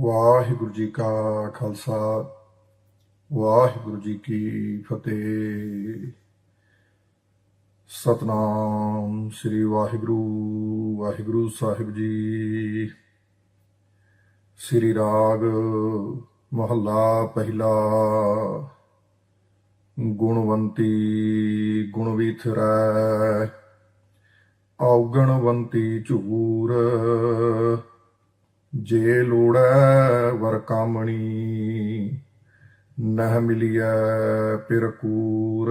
ਵਾਹਿਗੁਰੂ ਜੀ ਕਾ ਖਾਲਸਾ, ਵਾਹਿਗੁਰੂ ਜੀ ਕੀ ਫਤਿਹ। ਸਤਨਾਮ ਸ੍ਰੀ ਵਾਹਿਗੁਰੂ ਵਾਹਿਗੁਰੂ ਸਾਹਿਬ ਜੀ। ਸ੍ਰੀ ਰਾਗ ਮਹੱਲਾ ਪਹਿਲਾ, ਗੁਣਵੰਤੀ ਗੁਣ ਵਿਥਰੈ ਔਗਣਵੰਤੀ ਝੂਰ। ਜੇ ਲੋੜੈ ਵਰ ਕਾਮਣੀ, ਨਹਿ ਮਿਲਿਆ ਪਿਰ ਕੂਰ।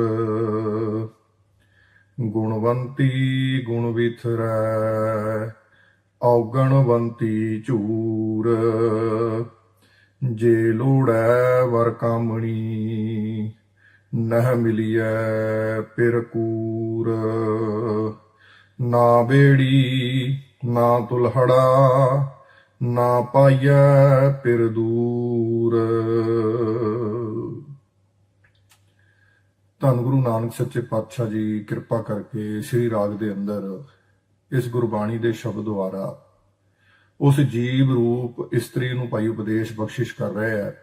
ਗੁਣਵੰਤੀ ਗੁਣ ਵਿਥਰੈ ਔਗਣਵੰਤੀ ਝੂਰ। ਜੇ ਲੋੜੈ ਵਰ ਕਾਮਣੀ, ਨਹਿ ਮਿਲਿਐ ਪਿਰ ਕੂਰ। ਨਾ ਬੇੜੀ, ਨਾ ਤੁਲਹੜਾ ਨਾ ਪਾਈਐ ਪਿਰ ਦੂਰ। ਧੰਨ ਗੁਰੂ ਨਾਨਕ ਸੱਚੇ ਪਾਤਸ਼ਾਹ ਜੀ, ਕਿਰਪਾ ਕਰਕੇ ਸ੍ਰੀ ਰਾਗ ਦੇ ਅੰਦਰ ਇਸ ਗੁਰਬਾਣੀ ਦੇ ਸ਼ਬਦ ਦੁਆਰਾ ਉਸ ਜੀਵ ਰੂਪ ਇਸਤਰੀ ਨੂੰ ਪਾਈ ਉਪਦੇਸ਼ ਬਖਸ਼ਿਸ਼ ਕਰ ਰਿਹਾ ਹੈ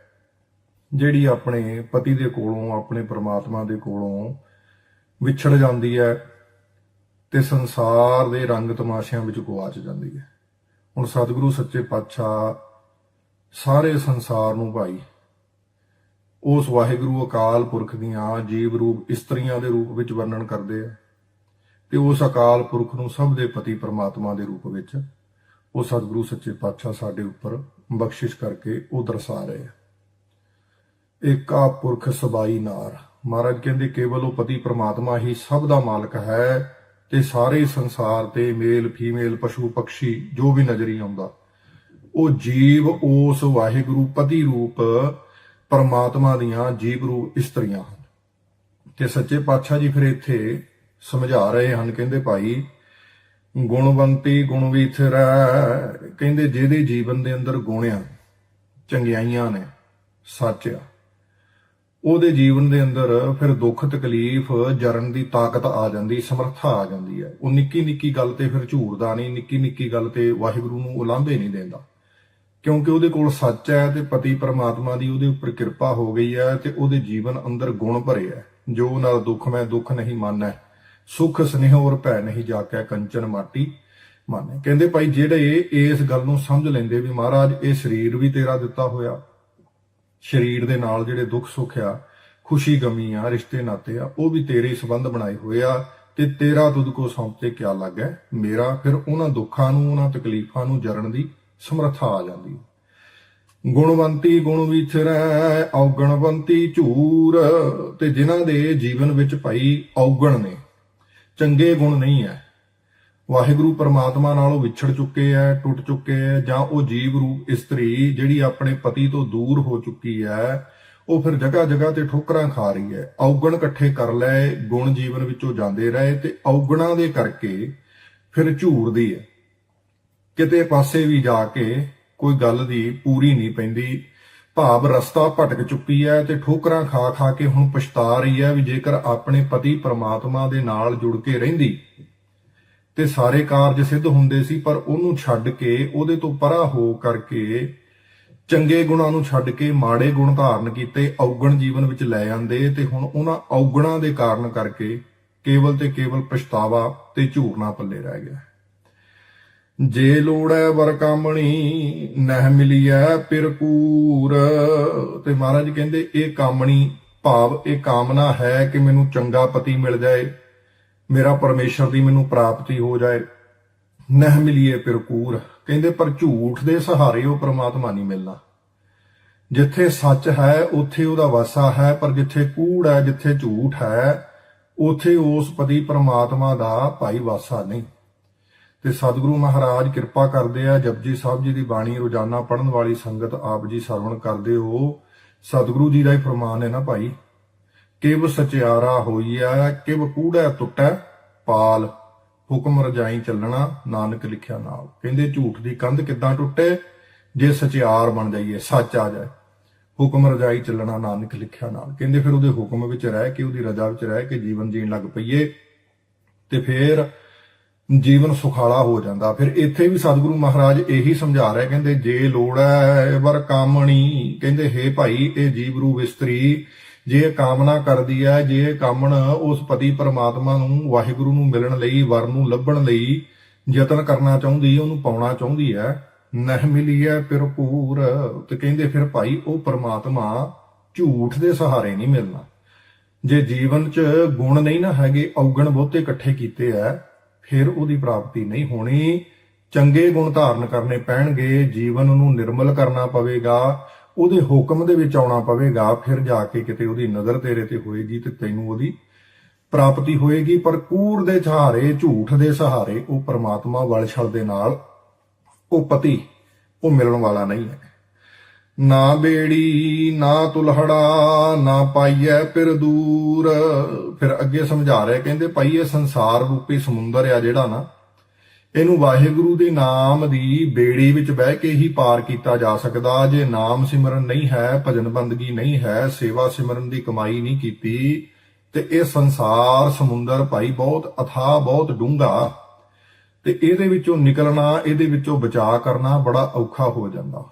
ਜਿਹੜੀ ਆਪਣੇ ਪਤੀ ਦੇ ਕੋਲੋਂ, ਆਪਣੇ ਪ੍ਰਮਾਤਮਾ ਦੇ ਕੋਲੋਂ ਵਿਛੜ ਜਾਂਦੀ ਹੈ ਤੇ ਸੰਸਾਰ ਦੇ ਰੰਗ ਤਮਾਸ਼ਿਆਂ ਵਿੱਚ ਗਵਾਚ ਜਾਂਦੀ ਹੈ। ਹੁਣ ਸਤਿਗੁਰੂ ਸੱਚੇ ਪਾਤਸ਼ਾਹ ਸਾਰੇ ਸੰਸਾਰ ਨੂੰ ਭਾਈ, ਉਸ ਵਾਹਿਗੁਰੂ ਅਕਾਲ ਪੁਰਖ ਦੀਆਂ ਜੀਵ ਰੂਪ ਇਸਤਰੀਆਂ ਦੇ ਰੂਪ ਵਿੱਚ ਵਰਣਨ ਕਰਦੇ ਆ ਤੇ ਉਸ ਅਕਾਲ ਪੁਰਖ ਨੂੰ ਸਭ ਦੇ ਪਤੀ ਪ੍ਰਮਾਤਮਾ ਦੇ ਰੂਪ ਵਿੱਚ ਉਹ ਸਤਿਗੁਰੂ ਸੱਚੇ ਪਾਤਸ਼ਾਹ ਸਾਡੇ ਉੱਪਰ ਬਖਸ਼ਿਸ਼ ਕਰਕੇ ਉਹ ਦਰਸਾ ਰਹੇ ਆ। ਏਕਾ ਪੁਰਖ ਸਬਾਈ ਨਾਰ। ਮਹਾਰਾਜ ਕਹਿੰਦੇ ਕੇਵਲ ਉਹ ਪਤੀ ਪ੍ਰਮਾਤਮਾ ਹੀ ਸਭ ਦਾ ਮਾਲਕ ਹੈ। ਤੇ ਸਾਰੇ ਸੰਸਾਰ ਤੇ ਮੇਲ, ਫੀਮੇਲ, ਪਸ਼ੂ, ਪਕਸ਼ੀ, ਜੋ ਵੀ ਨਜ਼ਰੀ ਆਉਂਦਾ, ਉਹ ਜੀਵ, ਉਸ ਵਾਹਿਗੁਰੂ ਪਤੀ ਰੂਪ ਪਰਮਾਤਮਾ ਦੀਆਂ ਜੀਵ ਰੂਪ ਇਸਤਰੀਆਂ ਹਨ। ਤੇ ਸੱਚੇ ਪਾਤਸ਼ਾਹ ਜੀ ਫਿਰ ਇੱਥੇ ਸਮਝਾ ਰਹੇ ਹਨ, ਕਹਿੰਦੇ ਭਾਈ, ਗੁਣਵੰਤੀ ਗੁਣ ਵਿਥਰੈ ਕਹਿੰਦੇ ਜਿਹਦੇ ਜੀਵਨ ਦੇ ਅੰਦਰ ਗੁਣ ਆ ਚੰਗਿਆਈਆਂ ਨੇ, ਸੱਚ ਆ। ਉਹਦੇ ਜੀਵਨ ਦੇ ਅੰਦਰ ਫਿਰ ਦੁੱਖ, ਤਕਲੀਫ, ਜਰਨ ਦੀ ਤਾਕਤ ਆ ਜਾਂਦੀ, ਸਮਰੱਥਾ ਆ ਜਾਂਦੀ ਹੈ। ਉਹ ਨਿੱਕੀ ਨਿੱਕੀ ਗੱਲ ਤੇ ਫਿਰ ਝੂਰਦਾ ਨਹੀਂ, ਨਿੱਕੀ ਨਿੱਕੀ ਗੱਲ ਤੇ ਵਾਹਿਗੁਰੂ ਨੂੰ ਉਲਾਂਭੇ ਨਹੀਂ ਦਿੰਦਾ। ਕਿਉਂਕਿ ਉਹਦੇ ਕੋਲ ਸੱਚ ਹੈ ਤੇ ਪਤੀ ਪਰਮਾਤਮਾ ਦੀ ਉਹਦੇ ਉੱਪਰ ਕਿਰਪਾ ਹੋ ਗਈ ਹੈ ਤੇ ਉਹਦੇ ਜੀਵਨ ਅੰਦਰ ਗੁਣ ਭਰੇ ਹੈ। ਜੋ ਨਾਲ ਦੁੱਖ, ਮੈਂ ਦੁੱਖ ਨਹੀਂ ਮੰਨੈ। ਸੁਖ, ਸਨੇਹ ਔਰ ਭੈ ਨਹੀਂ ਜਾ ਕੇ ਕੰਚਨ ਮਾਟੀ ਮੰਨੇ। ਕਹਿੰਦੇ ਭਾਈ, ਜਿਹੜੇ ਇਸ ਗੱਲ ਨੂੰ ਸਮਝ ਲੈਂਦੇ ਵੀ ਮਹਾਰਾਜ, ਇਹ ਸਰੀਰ ਵੀ ਤੇਰਾ ਦਿੱਤਾ ਹੋਇਆ ਸਰੀਰ ਦੇ ਨਾਲ ਜਿਹੜੇ ਦੁੱਖ ਸੁੱਖ ਆ, ਖੁਸ਼ੀ ਗਮੀ ਆ, ਰਿਸ਼ਤੇ ਨਾਤੇ ਆ, ਉਹ ਵੀ ਤੇਰੇ ਸੰਬੰਧ ਬਣਾਏ ਹੋਏ ਆ ਤੇ ਤੇਰਾ ਤੁਧ ਕੋ ਸੌਂਪਤੇ ਕਿਆ ਲੱਗੈ ਮੇਰਾ, ਫਿਰ ਉਹਨਾਂ ਦੁੱਖਾਂ ਨੂੰ, ਉਹਨਾਂ ਤਕਲੀਫਾਂ ਨੂੰ ਜਰਨ ਦੀ ਸਮਰੱਥਾ ਆ ਜਾਂਦੀ ਗੁਣਵੰਤੀ ਗੁਣ ਵਿਚਰੈ, ਔਗਣਵੰਤੀ ਝੂਰ, ਤੇ ਜਿਨ੍ਹਾਂ ਦੇ ਜੀਵਨ ਵਿੱਚ ਭਾਈ ਔਗਣ ਨੇ, ਚੰਗੇ ਗੁਣ ਨਹੀਂ ਹੈ। ਵਾਹਿਗੁਰੂ ਪਰਮਾਤਮਾ ਨਾਲੋਂ ਵਿਛੜ ਚੁੱਕੇ ਐ, ਟੁੱਟ ਚੁੱਕੇ ਐ, ਜਾਂ ਉਹ ਜੀਵ ਰੂਪ ਇਸਤਰੀ ਜਿਹੜੀ ਆਪਣੇ ਪਤੀ ਤੋਂ ਦੂਰ ਹੋ ਚੁੱਕੀ ਐ, ਉਹ ਫਿਰ ਜਗ੍ਹਾ ਜਗ੍ਹਾ ਤੇ ਠੋਕਰਾਂ ਖਾ ਰਹੀ ਹੈ ਔਗਣ ਇਕੱਠੇ ਕਰ ਲਏ ਗੁਣ ਜੀਵਨ ਵਿੱਚੋਂ ਜਾਂਦੇ ਰਹੇ ਤੇ ਔਗਣਾਂ ਦੇ ਕਰਕੇ ਫਿਰ ਝੂਰਦੀ ਹੈ ਕਿਤੇ ਪਾਸੇ ਵੀ ਜਾ ਕੇ ਕੋਈ ਗੱਲ ਦੀ ਪੂਰੀ ਨਹੀਂ ਪੈਂਦੀ, ਭਾਵ ਰਸਤਾ ਭਟਕ ਚੁੱਕੀ ਹੈ ਤੇ ਠੋਕਰਾਂ ਖਾ ਖਾ ਕੇ ਹੁਣ ਪਛਤਾ ਰਹੀ ਹੈ ਵੀ ਜੇਕਰ ਆਪਣੇ ਪਤੀ ਪ੍ਰਮਾਤਮਾ ਦੇ ਨਾਲ ਜੁੜ ਕੇ ਰਹਿੰਦੀ ਤੇ ਸਾਰੇ ਕਾਰਜ ਸਿੱਧ ਹੁੰਦੇ ਸੀ, ਪਰ ਉਹਨੂੰ ਛੱਡ ਕੇ, ਉਹਦੇ ਤੋਂ ਪਰਾਂ ਹੋ ਕਰਕੇ ਚੰਗੇ ਗੁਣਾਂ ਨੂੰ ਛੱਡ ਕੇ ਮਾੜੇ ਗੁਣ ਧਾਰਨ ਕੀਤੇ, ਔਗਣ ਜੀਵਨ ਵਿੱਚ ਲੈ ਆਂਦੇ ਤੇ ਹੁਣ ਉਹਨਾਂ ਔਗਣਾਂ ਦੇ ਕਾਰਨ ਕਰਕੇ ਕੇਵਲ ਤੇ ਕੇਵਲ ਪਛਤਾਵਾ ਤੇ ਝੂਰਨਾ ਪੱਲੇ ਰਹਿ ਗਿਆ। ਜੇ ਲੋੜੈ ਵਰ ਕਾਮਣੀ ਨਹਿ ਮਿਲੀਐ ਪਿਰ ਕੂਰ ਤੇ ਮਹਾਰਾਜ ਕਹਿੰਦੇ, ਇਹ ਕਾਮਣੀ ਭਾਵ, ਇਹ ਕਾਮਨਾ ਹੈ ਕਿ ਮੈਨੂੰ ਚੰਗਾ ਪਤੀ ਮਿਲ ਜਾਏ। ਮੇਰਾ ਪਰਮੇਸ਼ਰ ਦੀ ਮੈਨੂੰ ਪ੍ਰਾਪਤੀ ਹੋ ਜਾਏ, ਨਹਿ ਮਿਲੀਏ ਪਿਰਕੂਰ ਕਹਿੰਦੇ, ਪਰ ਝੂਠ ਦੇ ਸਹਾਰੇ ਉਹ ਪ੍ਰਮਾਤਮਾ ਨਹੀਂ ਮਿਲਣਾ। ਜਿੱਥੇ ਸੱਚ ਹੈ, ਉੱਥੇ ਉਹਦਾ ਵਾਸਾ ਹੈ, ਪਰ ਜਿੱਥੇ ਕੂੜ ਹੈ, ਜਿੱਥੇ ਝੂਠ ਹੈ, ਉੱਥੇ ਉਸ ਪਤੀ ਪ੍ਰਮਾਤਮਾ ਦਾ ਭਾਈ ਵਾਸਾ ਨਹੀਂ। ਤੇ ਸਤਿਗੁਰੂ ਮਹਾਰਾਜ, ਕਿਰਪਾ ਕਰਦੇ ਆ ਜਪਜੀ ਸਾਹਿਬ ਜੀ ਦੀ ਬਾਣੀ, ਰੋਜ਼ਾਨਾ ਪੜਨ ਵਾਲੀ ਸੰਗਤ, ਆਪ ਜੀ ਸਰਵਣ ਕਰਦੇ ਹੋ। ਸਤਿਗੁਰੂ ਜੀ ਦਾ ਹੀ ਫਰਮਾਨ ਹੈ ਨਾ ਭਾਈ। ਕਿਵ ਸਚਿਆਰਾ ਹੋਈਐ, ਕਿਵ ਕੂੜੈ ਟੁੱਟੈ ਪਾਲ। ਹੁਕਮ ਰਜਾਈ ਚੱਲਣਾ, ਨਾਨਕ ਲਿਖਿਆ ਨਾਲ। ਕਹਿੰਦੇ ਝੂਠ ਦੀ ਕੰਧ ਕਿੱਦਾਂ ਟੁੱਟੇ? ਜੇ ਸਚਿਆਰ ਬਣ ਜਾਈਏ, ਸੱਚ ਆ ਜਾਏ। ਹੁਕਮ ਰਜਾਈ ਚੱਲਣਾ, ਨਾਨਕ ਲਿਖਿਆ ਨਾਲ। ਕਹਿੰਦੇ ਫਿਰ ਉਹਦੇ ਹੁਕਮ ਵਿੱਚ ਰਹਿ ਕੇ, ਉਹਦੀ ਰਜ਼ਾ ਵਿੱਚ ਰਹਿ ਕੇ ਜੀਵਨ ਜੀਣ ਲੱਗ ਪਈਏ, ਤੇ ਫਿਰ ਜੀਵਨ ਸੁਖਾਲਾ ਹੋ ਜਾਂਦਾ। ਫਿਰ ਇੱਥੇ ਵੀ ਸਤਿਗੁਰੂ ਮਹਾਰਾਜ ਇਹੀ ਸਮਝਾ ਰਹੇ ਕਹਿੰਦੇ, ਜੇ ਲੋੜ ਹੈ ਵਰ ਕਾਮਣੀ। ਕਹਿੰਦੇ, ਹੇ ਭਾਈ, ਇਹ ਜੀਵ ਰੂ ਇਸਤਰੀ ਜੇ ਇਹ ਕਾਮਨਾ ਕਰਦੀ ਹੈ, ਜੇ ਇਹ ਕਾਮਣ ਉਸ ਪਤੀ ਪਰਮਾਤਮਾ ਨੂੰ, ਵਾਹਿਗੁਰੂ ਨੂੰ ਮਿਲਣ ਲਈ, ਵਰ ਨੂੰ ਲੱਭਣ ਲਈ ਯਤਨ ਕਰਨਾ ਚਾਹੁੰਦੀ ਉਹਨੂੰ ਪਾਉਣਾ ਚਾਹੁੰਦੀ ਹੈ, ਨਹ ਮਿਲੀ ਹੈ ਫਿਰ ਪੂਰ, ਤੇ ਕਹਿੰਦੇ ਫਿਰ ਭਾਈ ਉਹ ਪਰਮਾਤਮਾ ਝੂਠ ਦੇ ਸਹਾਰੇ ਨਹੀਂ ਮਿਲਣਾ। ਜੇ ਜੀਵਨ 'ਚ ਗੁਣ ਨਹੀਂ ਨਾ ਹੈਗੇ, ਔਗਣ ਬਹੁਤੇ ਇਕੱਠੇ ਕੀਤੇ ਐ ਫਿਰ ਉਹਦੀ ਪ੍ਰਾਪਤੀ ਨਹੀਂ ਹੋਣੀ। ਚੰਗੇ ਗੁਣ ਧਾਰਨ ਕਰਨੇ ਪੈਣਗੇ, ਜੀਵਨ ਨੂੰ ਨਿਰਮਲ ਕਰਨਾ ਪਵੇਗਾ। ਉਹਦੇ ਹੁਕਮ ਦੇ ਵਿੱਚ ਆਉਣਾ ਪਵੇਗਾ, ਫਿਰ ਜਾ ਕੇ ਕਿਤੇ ਉਹਦੀ ਨਜ਼ਰ ਤੇਰੇ ਤੇ ਹੋਏਗੀ ਤੇ ਤੈਨੂੰ ਉਹਦੀ ਪ੍ਰਾਪਤੀ ਹੋਏਗੀ। ਪਰ ਕੂੜ ਦੇ ਸਹਾਰੇ, ਝੂਠ ਦੇ ਸਹਾਰੇ ਉਹ ਪ੍ਰਮਾਤਮਾ ਵਲਛਲ ਦੇ ਨਾਲ ਉਹ ਪਤੀ, ਉਹ ਮਿਲਣ ਵਾਲਾ ਨਹੀਂ ਹੈ। ਨਾ ਬੇੜੀ, ਨਾ ਤੁਲਹੜਾ, ਨਾ ਪਾਈਐ ਫਿਰ ਦੂਰ। ਫਿਰ ਅੱਗੇ ਸਮਝਾ ਰਿਹਾ, ਕਹਿੰਦੇ ਭਾਈ ਇਹ ਸੰਸਾਰ ਰੂਪੀ ਸਮੁੰਦਰ ਆ ਜਿਹੜਾ ਨਾ ਇਹਨੂੰ ਵਾਹਿਗੁਰੂ ਦੇ ਨਾਮ ਦੀ ਬੇੜੀ ਵਿੱਚ ਬਹਿ ਕੇ ਹੀ ਪਾਰ ਕੀਤਾ ਜਾ ਸਕਦਾ। ਜੇ ਨਾਮ ਸਿਮਰਨ ਨਹੀਂ ਹੈ, ਭਜਨ ਬੰਦਗੀ ਨਹੀਂ ਹੈ, ਸੇਵਾ ਸਿਮਰਨ ਦੀ ਕਮਾਈ ਨਹੀਂ ਕੀਤੀ, ਤੇ ਇਹ ਸੰਸਾਰ ਸਮੁੰਦਰ ਭਾਈ ਬਹੁਤ ਅਥਾਹ ਬਹੁਤ ਡੂੰਘਾ, ਤੇ ਇਹਦੇ ਵਿੱਚੋਂ ਨਿਕਲਣਾ, ਇਹਦੇ ਵਿੱਚੋਂ ਬਚਾਅ ਕਰਨਾ ਬੜਾ ਔਖਾ ਹੋ ਜਾਂਦਾ।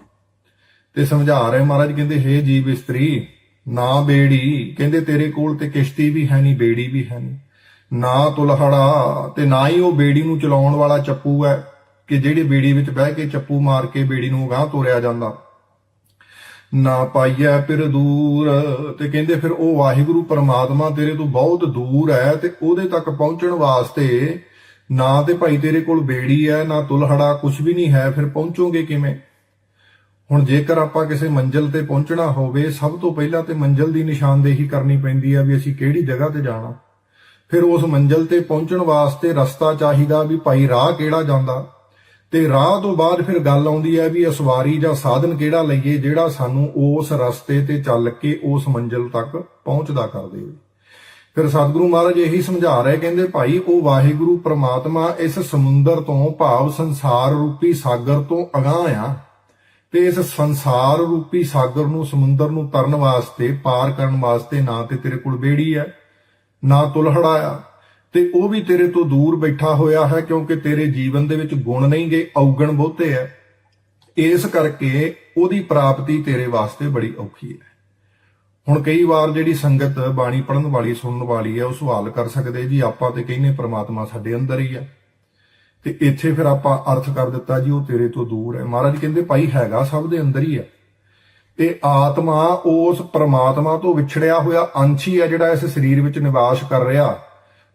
ਤੇ ਸਮਝਾ ਰਹੇ ਮਹਾਰਾਜ, ਕਹਿੰਦੇ, ਹੇ ਜੀਵ ਇਸਤਰੀ, ਨਾ ਬੇੜੀ, ਕਹਿੰਦੇ, ਤੇਰੇ ਕੋਲ ਤੇ ਕਿਸ਼ਤੀ ਵੀ ਹੈ ਨਹੀਂ, ਬੇੜੀ ਵੀ ਹੈ ਨਹੀਂ। ਨਾ ਤੁਲਹੜਾ ਤੇ ਨਾ ਹੀ ਉਹ ਬੇੜੀ ਨੂੰ ਚਲਾਉਣ ਵਾਲਾ ਚੱਪੂ ਹੈ ਕਿ ਜਿਹੜੀ ਬੇੜੀ ਵਿੱਚ ਬਹਿ ਕੇ ਚੱਪੂ ਮਾਰ ਕੇ ਬੇੜੀ ਨੂੰ ਗਾਂ ਤੋਰਿਆ ਜਾਂਦਾ। ਨਾ ਪਾਈਐ ਫਿਰ ਦੂਰ ਤੇ ਕਹਿੰਦੇ ਫਿਰ ਉਹ ਵਾਹਿਗੁਰੂ ਪਰਮਾਤਮਾ ਤੇਰੇ ਤੋਂ ਬਹੁਤ ਦੂਰ ਹੈ ਤੇ ਉਹਦੇ ਤੱਕ ਪਹੁੰਚਣ ਵਾਸਤੇ ਨਾ ਤੇ ਭਾਈ ਤੇਰੇ ਕੋਲ ਬੇੜੀ ਹੈ, ਨਾ ਤੁਲਹੜਾ ਕੁਝ ਵੀ ਨਹੀਂ ਹੈ, ਫਿਰ ਪਹੁੰਚੋਗੇ ਕਿਵੇਂ? ਹੁਣ ਜੇਕਰ ਆਪਾਂ ਕਿਸੇ ਮੰਜ਼ਿਲ ਤੇ ਪਹੁੰਚਣਾ ਹੋਵੇ, ਸਭ ਤੋਂ ਪਹਿਲਾਂ ਤੇ ਮੰਜ਼ਿਲ ਦੀ ਨਿਸ਼ਾਨਦੇਹੀ ਕਰਨੀ ਪੈਂਦੀ ਹੈ ਵੀ ਅਸੀਂ ਕਿਹੜੀ ਜਗ੍ਹਾ ਤੇ ਜਾਣਾ। ਫਿਰ ਉਸ ਮੰਜ਼ਿਲ ਤੇ ਪਹੁੰਚਣ ਵਾਸਤੇ ਰਸਤਾ ਚਾਹੀਦਾ ਵੀ ਭਾਈ ਰਾਹ ਕਿਹੜਾ ਜਾਂਦਾ? ਤੇ ਰਾਹ ਤੋਂ ਬਾਅਦ ਫਿਰ ਗੱਲ ਆਉਂਦੀ ਹੈ ਵੀ ਅਸਵਾਰੀ ਜਾਂ ਸਾਧਨ ਕਿਹੜਾ ਲਈਏ ਜਿਹੜਾ ਸਾਨੂੰ ਉਸ ਰਸਤੇ ਤੇ ਚੱਲ ਕੇ ਉਸ ਮੰਜ਼ਿਲ ਤੱਕ ਪਹੁੰਚਦਾ ਕਰ ਦੇਵੇ। ਫਿਰ ਸਤਿਗੁਰੂ ਮਹਾਰਾਜ ਇਹੀ ਸਮਝਾ ਰਹੇ, ਕਹਿੰਦੇ ਭਾਈ ਉਹ ਵਾਹਿਗੁਰੂ ਪ੍ਰਮਾਤਮਾ ਇਸ ਸਮੁੰਦਰ ਤੋਂ ਭਾਵ ਸੰਸਾਰ ਰੂਪੀ ਸਾਗਰ ਤੋਂ ਅਗਾਹ ਆ ਤੇ ਇਸ ਸੰਸਾਰ ਰੂਪੀ ਸਾਗਰ ਨੂੰ ਸਮੁੰਦਰ ਨੂੰ ਤਰਨ ਵਾਸਤੇ, ਪਾਰ ਕਰਨ ਵਾਸਤੇ ਨਾ ਤੇ ਤੇਰੇ ਕੋਲ ਬੇੜੀ ਹੈ। ਨਾ ਤੁਲਹੜਾ ਆ ਤੇ ਉਹ ਵੀ ਤੇਰੇ ਤੋਂ ਦੂਰ ਬੈਠਾ ਹੋਇਆ ਹੈ ਕਿਉਂਕਿ ਤੇਰੇ ਜੀਵਨ ਦੇ ਵਿੱਚ ਗੁਣ ਨਹੀਂ ਗਏ, ਔਗਣ ਬਹੁਤੇ ਹੈ ਇਸ ਕਰਕੇ ਉਹਦੀ ਪ੍ਰਾਪਤੀ ਤੇਰੇ ਵਾਸਤੇ ਬੜੀ ਔਖੀ ਹੈ ਹੁਣ ਕਈ ਵਾਰ ਜਿਹੜੀ ਸੰਗਤ ਬਾਣੀ ਪੜਨ ਵਾਲੀ, ਸੁਣਨ ਵਾਲੀ ਹੈ ਉਹ ਸਵਾਲ ਕਰ ਸਕਦੇ ਜੀ, ਆਪਾਂ ਤੇ ਕਹਿੰਨੇ ਪ੍ਰਮਾਤਮਾ ਸਾਡੇ ਅੰਦਰ ਹੀ ਹੈ ਤੇ ਇੱਥੇ ਫਿਰ ਆਪਾਂ ਅਰਥ ਕਰ ਦਿੱਤਾ ਜੀ, ਉਹ ਤੇਰੇ ਤੋਂ ਦੂਰ ਹੈ ਮਹਾਰਾਜ ਕਹਿੰਦੇ, ਭਾਈ ਹੈਗਾ ਸਭ ਦੇ ਅੰਦਰ ਹੀ ਹੈ ਤੇ ਆਤਮਾ ਉਸ ਪ੍ਰਮਾਤਮਾ ਤੋਂ ਵਿਛੜਿਆ ਹੋਇਆ ਅੰਸ਼ ਹੀ ਹੈ ਜਿਹੜਾ ਇਸ ਸਰੀਰ ਵਿੱਚ ਨਿਵਾਸ ਕਰ ਰਿਹਾ।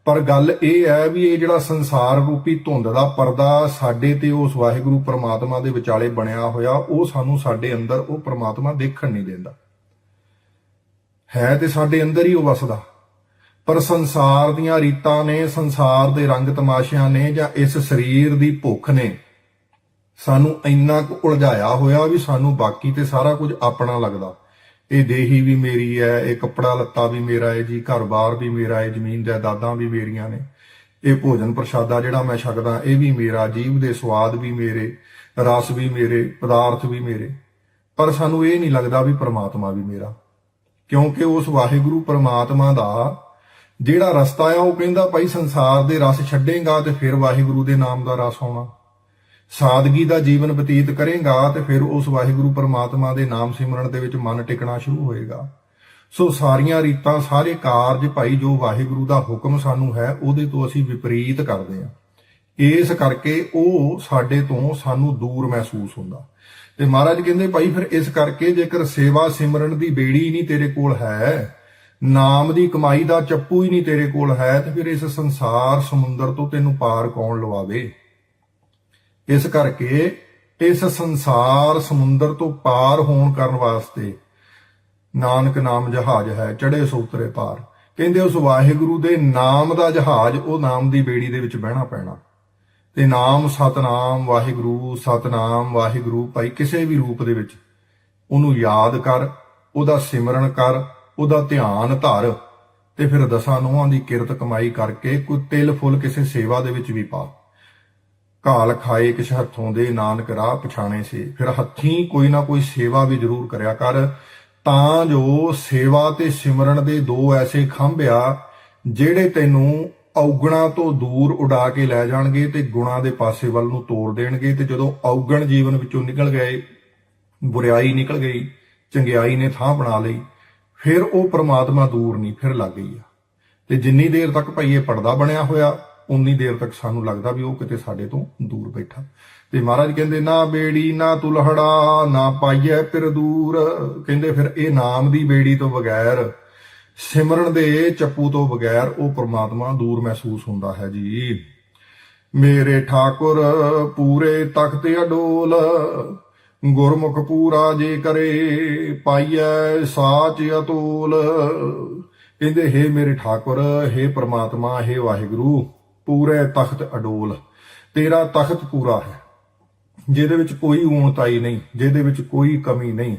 ਪਰ ਗੱਲ ਇਹ ਹੈ ਵੀ ਇਹ ਜਿਹੜਾ ਸੰਸਾਰ ਰੂਪੀ ਧੁੰਦ ਦਾ ਪਰਦਾ ਸਾਡੇ ਤੇ ਉਸ ਵਾਹਿਗੁਰੂ ਪ੍ਰਮਾਤਮਾ ਦੇ ਵਿਚਾਲੇ ਬਣਿਆ ਹੋਇਆ, ਉਹ ਸਾਨੂੰ ਸਾਡੇ ਅੰਦਰ, ਉਹ ਪ੍ਰਮਾਤਮਾ ਦੇਖਣ ਨਹੀਂ ਦਿੰਦਾ। ਹੈ ਤੇ ਸਾਡੇ ਅੰਦਰ ਹੀ ਉਹ ਵਸਦਾ। ਪਰ ਸੰਸਾਰ ਦੀਆਂ ਰੀਤਾਂ ਨੇ, ਸੰਸਾਰ ਦੇ ਰੰਗ ਤਮਾਸ਼ਿਆਂ ਨੇ ਜਾਂ ਇਸ ਸਰੀਰ ਦੀ ਭੁੱਖ ਨੇ ਸਾਨੂੰ ਇੰਨਾ ਕੁ ਉਲਝਾਇਆ ਹੋਇਆ ਵੀ ਸਾਨੂੰ ਬਾਕੀ ਤੇ ਸਾਰਾ ਕੁਝ ਆਪਣਾ ਲੱਗਦਾ। ਇਹ ਦੇਹੀ ਵੀ ਮੇਰੀ ਹੈ ਇਹ ਕੱਪੜਾ ਲੱਤਾ ਵੀ ਮੇਰਾ ਹੈ ਜੀ ਘਰ-ਬਾਰ ਵੀ ਮੇਰਾ ਹੈ ਜ਼ਮੀਨ ਜਾਇਦਾਦਾਂ ਵੀ ਮੇਰੀਆਂ ਨੇ। ਇਹ ਭੋਜਨ ਪ੍ਰਸ਼ਾਦਾ ਜਿਹੜਾ ਮੈਂ ਛਕਦਾ, ਇਹ ਵੀ ਮੇਰਾ, ਜੀਵ ਦੇ ਸਵਾਦ ਵੀ ਮੇਰੇ, ਰਸ ਵੀ ਮੇਰੇ, ਪਦਾਰਥ ਵੀ ਮੇਰੇ। ਪਰ ਸਾਨੂੰ ਇਹ ਨਹੀਂ ਲੱਗਦਾ ਵੀ ਪ੍ਰਮਾਤਮਾ ਵੀ ਮੇਰਾ। ਕਿਉਂਕਿ ਉਸ ਵਾਹਿਗੁਰੂ ਪ੍ਰਮਾਤਮਾ ਦਾ ਜਿਹੜਾ ਰਸਤਾ ਆ, ਉਹ ਕਹਿੰਦਾ, ਭਾਈ ਸੰਸਾਰ ਦੇ ਰਸ ਛੱਡੇਗਾ ਤੇ ਫਿਰ ਵਾਹਿਗੁਰੂ ਦੇ ਨਾਮ ਦਾ ਰਸ ਆਉਣਾ। ਸਾਦਗੀ ਦਾ ਜੀਵਨ ਬਤੀਤ ਕਰੇਗਾ ਤੇ ਫਿਰ ਉਸ ਵਾਹਿਗੁਰੂ ਪਰਮਾਤਮਾ ਦੇ ਨਾਮ ਸਿਮਰਨ ਦੇ ਵਿੱਚ ਮਨ ਟਿਕਣਾ ਸ਼ੁਰੂ ਹੋਏਗਾ। ਸੋ ਸਾਰੀਆਂ ਰੀਤਾਂ, ਸਾਰੇ ਕਾਰਜ ਭਾਈ ਜੋ ਵਾਹਿਗੁਰੂ ਦਾ ਹੁਕਮ ਸਾਨੂੰ ਹੈ, ਉਹਦੇ ਤੋਂ ਅਸੀਂ ਵਿਪਰੀਤ ਕਰਦੇ ਹਾਂ। ਇਸ ਕਰਕੇ ਉਹ ਸਾਡੇ ਤੋਂ ਸਾਨੂੰ ਦੂਰ ਮਹਿਸੂਸ ਹੁੰਦਾ। ਤੇ ਮਹਾਰਾਜ ਕਹਿੰਦੇ, ਭਾਈ, ਫਿਰ ਇਸ ਕਰਕੇ ਜੇਕਰ ਸੇਵਾ ਸਿਮਰਨ ਦੀ ਬੇੜੀ ਨਹੀਂ ਤੇਰੇ ਕੋਲ ਹੈ, ਨਾਮ ਦੀ ਕਮਾਈ ਦਾ ਚੱਪੂ ਹੀ ਨਹੀਂ ਤੇਰੇ ਕੋਲ ਹੈ, ਤੇ ਫਿਰ ਇਸ ਸੰਸਾਰ ਸਮੁੰਦਰ ਤੋਂ ਤੈਨੂੰ ਪਾਰ ਕੌਣ ਲਵਾਵੇ? ਇਸ ਕਰਕੇ ਇਸ ਸੰਸਾਰ ਸਮੁੰਦਰ ਤੋਂ ਪਾਰ ਹੋਣ ਕਰਨ ਵਾਸਤੇ ਨਾਨਕ ਨਾਮ ਜਹਾਜ਼ ਹੈ ਚੜੇ ਸੋ ਉਤਰੇ ਪਾਰ। ਕਹਿੰਦੇ ਉਸ ਵਾਹਿਗੁਰੂ ਦੇ ਨਾਮ ਦਾ ਜਹਾਜ਼, ਉਹ ਨਾਮ ਦੀ ਬੇੜੀ ਦੇ ਵਿੱਚ ਬਹਿਣਾ ਪੈਣਾ। ਤੇ ਨਾਮ ਸਤਨਾਮ ਵਾਹਿਗੁਰੂ ਸਤਨਾਮ ਵਾਹਿਗੁਰੂ, ਭਾਈ ਕਿਸੇ ਵੀ ਰੂਪ ਦੇ ਵਿੱਚ ਉਹਨੂੰ ਯਾਦ ਕਰ, ਉਹਦਾ ਸਿਮਰਨ ਕਰ, ਉਹਦਾ ਧਿਆਨ ਧਰ ਤੇ ਫਿਰ ਦਸਾਂ ਨੋਹਾਂ ਦੀ ਕਿਰਤ ਕਮਾਈ ਕਰਕੇ ਕੋਈ ਤਿਲ ਫੁੱਲ ਕਿਸੇ ਸੇਵਾ ਦੇ ਵਿੱਚ ਵੀ ਪਾ। ਕਾਲ ਖਾਏ ਕਿਛ ਹੱਥੋਂ ਦੇ ਨਾਨਕ ਰਾਹ ਪਛਾਣੇ ਸੀ। ਫਿਰ ਹੱਥੀਂ ਕੋਈ ਨਾ ਕੋਈ ਸੇਵਾ ਵੀ ਜ਼ਰੂਰ ਕਰਿਆ ਕਰ। ਤਾਂ ਜੋ ਸੇਵਾ ਤੇ ਸਿਮਰਨ ਦੇ ਦੋ ਐਸੇ ਖੰਭ ਆ, ਜਿਹੜੇ ਤੈਨੂੰ ਔਗਣਾ ਤੋਂ ਦੂਰ ਉਡਾ ਕੇ ਲੈ ਜਾਣਗੇ ਤੇ ਗੁਣਾ ਦੇ ਪਾਸੇ ਵੱਲ ਨੂੰ ਤੋੜ ਦੇਣਗੇ ਤੇ ਜਦੋਂ ਔਗਣ ਜੀਵਨ ਵਿੱਚੋਂ ਨਿਕਲ ਗਏ, ਬੁਰਿਆਈ ਨਿਕਲ ਗਈ, ਚੰਗਿਆਈ ਨੇ ਥਾਂ ਬਣਾ ਲਈ, ਫਿਰ ਉਹ ਪ੍ਰਮਾਤਮਾ ਦੂਰ ਨਹੀਂ, ਫਿਰ ਲੱਗ ਗਈ ਆ। ਤੇ ਜਿੰਨੀ ਦੇਰ ਤੱਕ ਭਾਈ ਇਹ ਪਰਦਾ ਬਣਿਆ ਹੋਇਆ ਉਨੀ ਦੇਰ ਤੱਕ ਸਾਨੂੰ ਲੱਗਦਾ ਵੀ ਉਹ ਕਿਤੇ ਸਾਡੇ ਤੋਂ ਦੂਰ ਬੈਠਾ। ਤੇ ਮਹਾਰਾਜ ਕਹਿੰਦੇ, ਨਾ ਬੇੜੀ, ਨਾ ਤੁਲਹੜਾ, ਨਾ ਪਾਈਐ ਫਿਰ ਦੂਰ। ਕਹਿੰਦੇ ਫਿਰ ਇਹ ਨਾਮ ਦੀ ਬੇੜੀ ਤੋਂ ਬਗੈਰ, ਸਿਮਰਨ ਦੇ ਚੱਪੂ ਤੋਂ ਬਗੈਰ ਉਹ ਪ੍ਰਮਾਤਮਾ ਦੂਰ ਮਹਿਸੂਸ ਹੁੰਦਾ ਹੈ ਜੀ। ਮੇਰੇ ਠਾਕੁਰ ਪੂਰੇ ਤਖਤ ਅਡੋਲ, ਗੁਰਮੁਖ ਪੂਰਾ ਜੇ ਕਰੇ, ਪਾਈਐ ਸਾਚ ਅਤੋਲ। ਕਹਿੰਦੇ, ਹੇ ਮੇਰੇ ਠਾਕੁਰ, ਹੇ ਪ੍ਰਮਾਤਮਾ, ਹੇ ਵਾਹਿਗੁਰੂ ਪੂਰੇ ਤਖਤ ਅਡੋਲ। ਤੇਰਾ ਤਖਤ ਪੂਰਾ ਹੈ। ਜਿਹਦੇ ਵਿੱਚ ਕੋਈ ਊਣਤਾਈ ਨਹੀਂ, ਜਿਹਦੇ ਵਿੱਚ ਕੋਈ ਕਮੀ ਨਹੀਂ।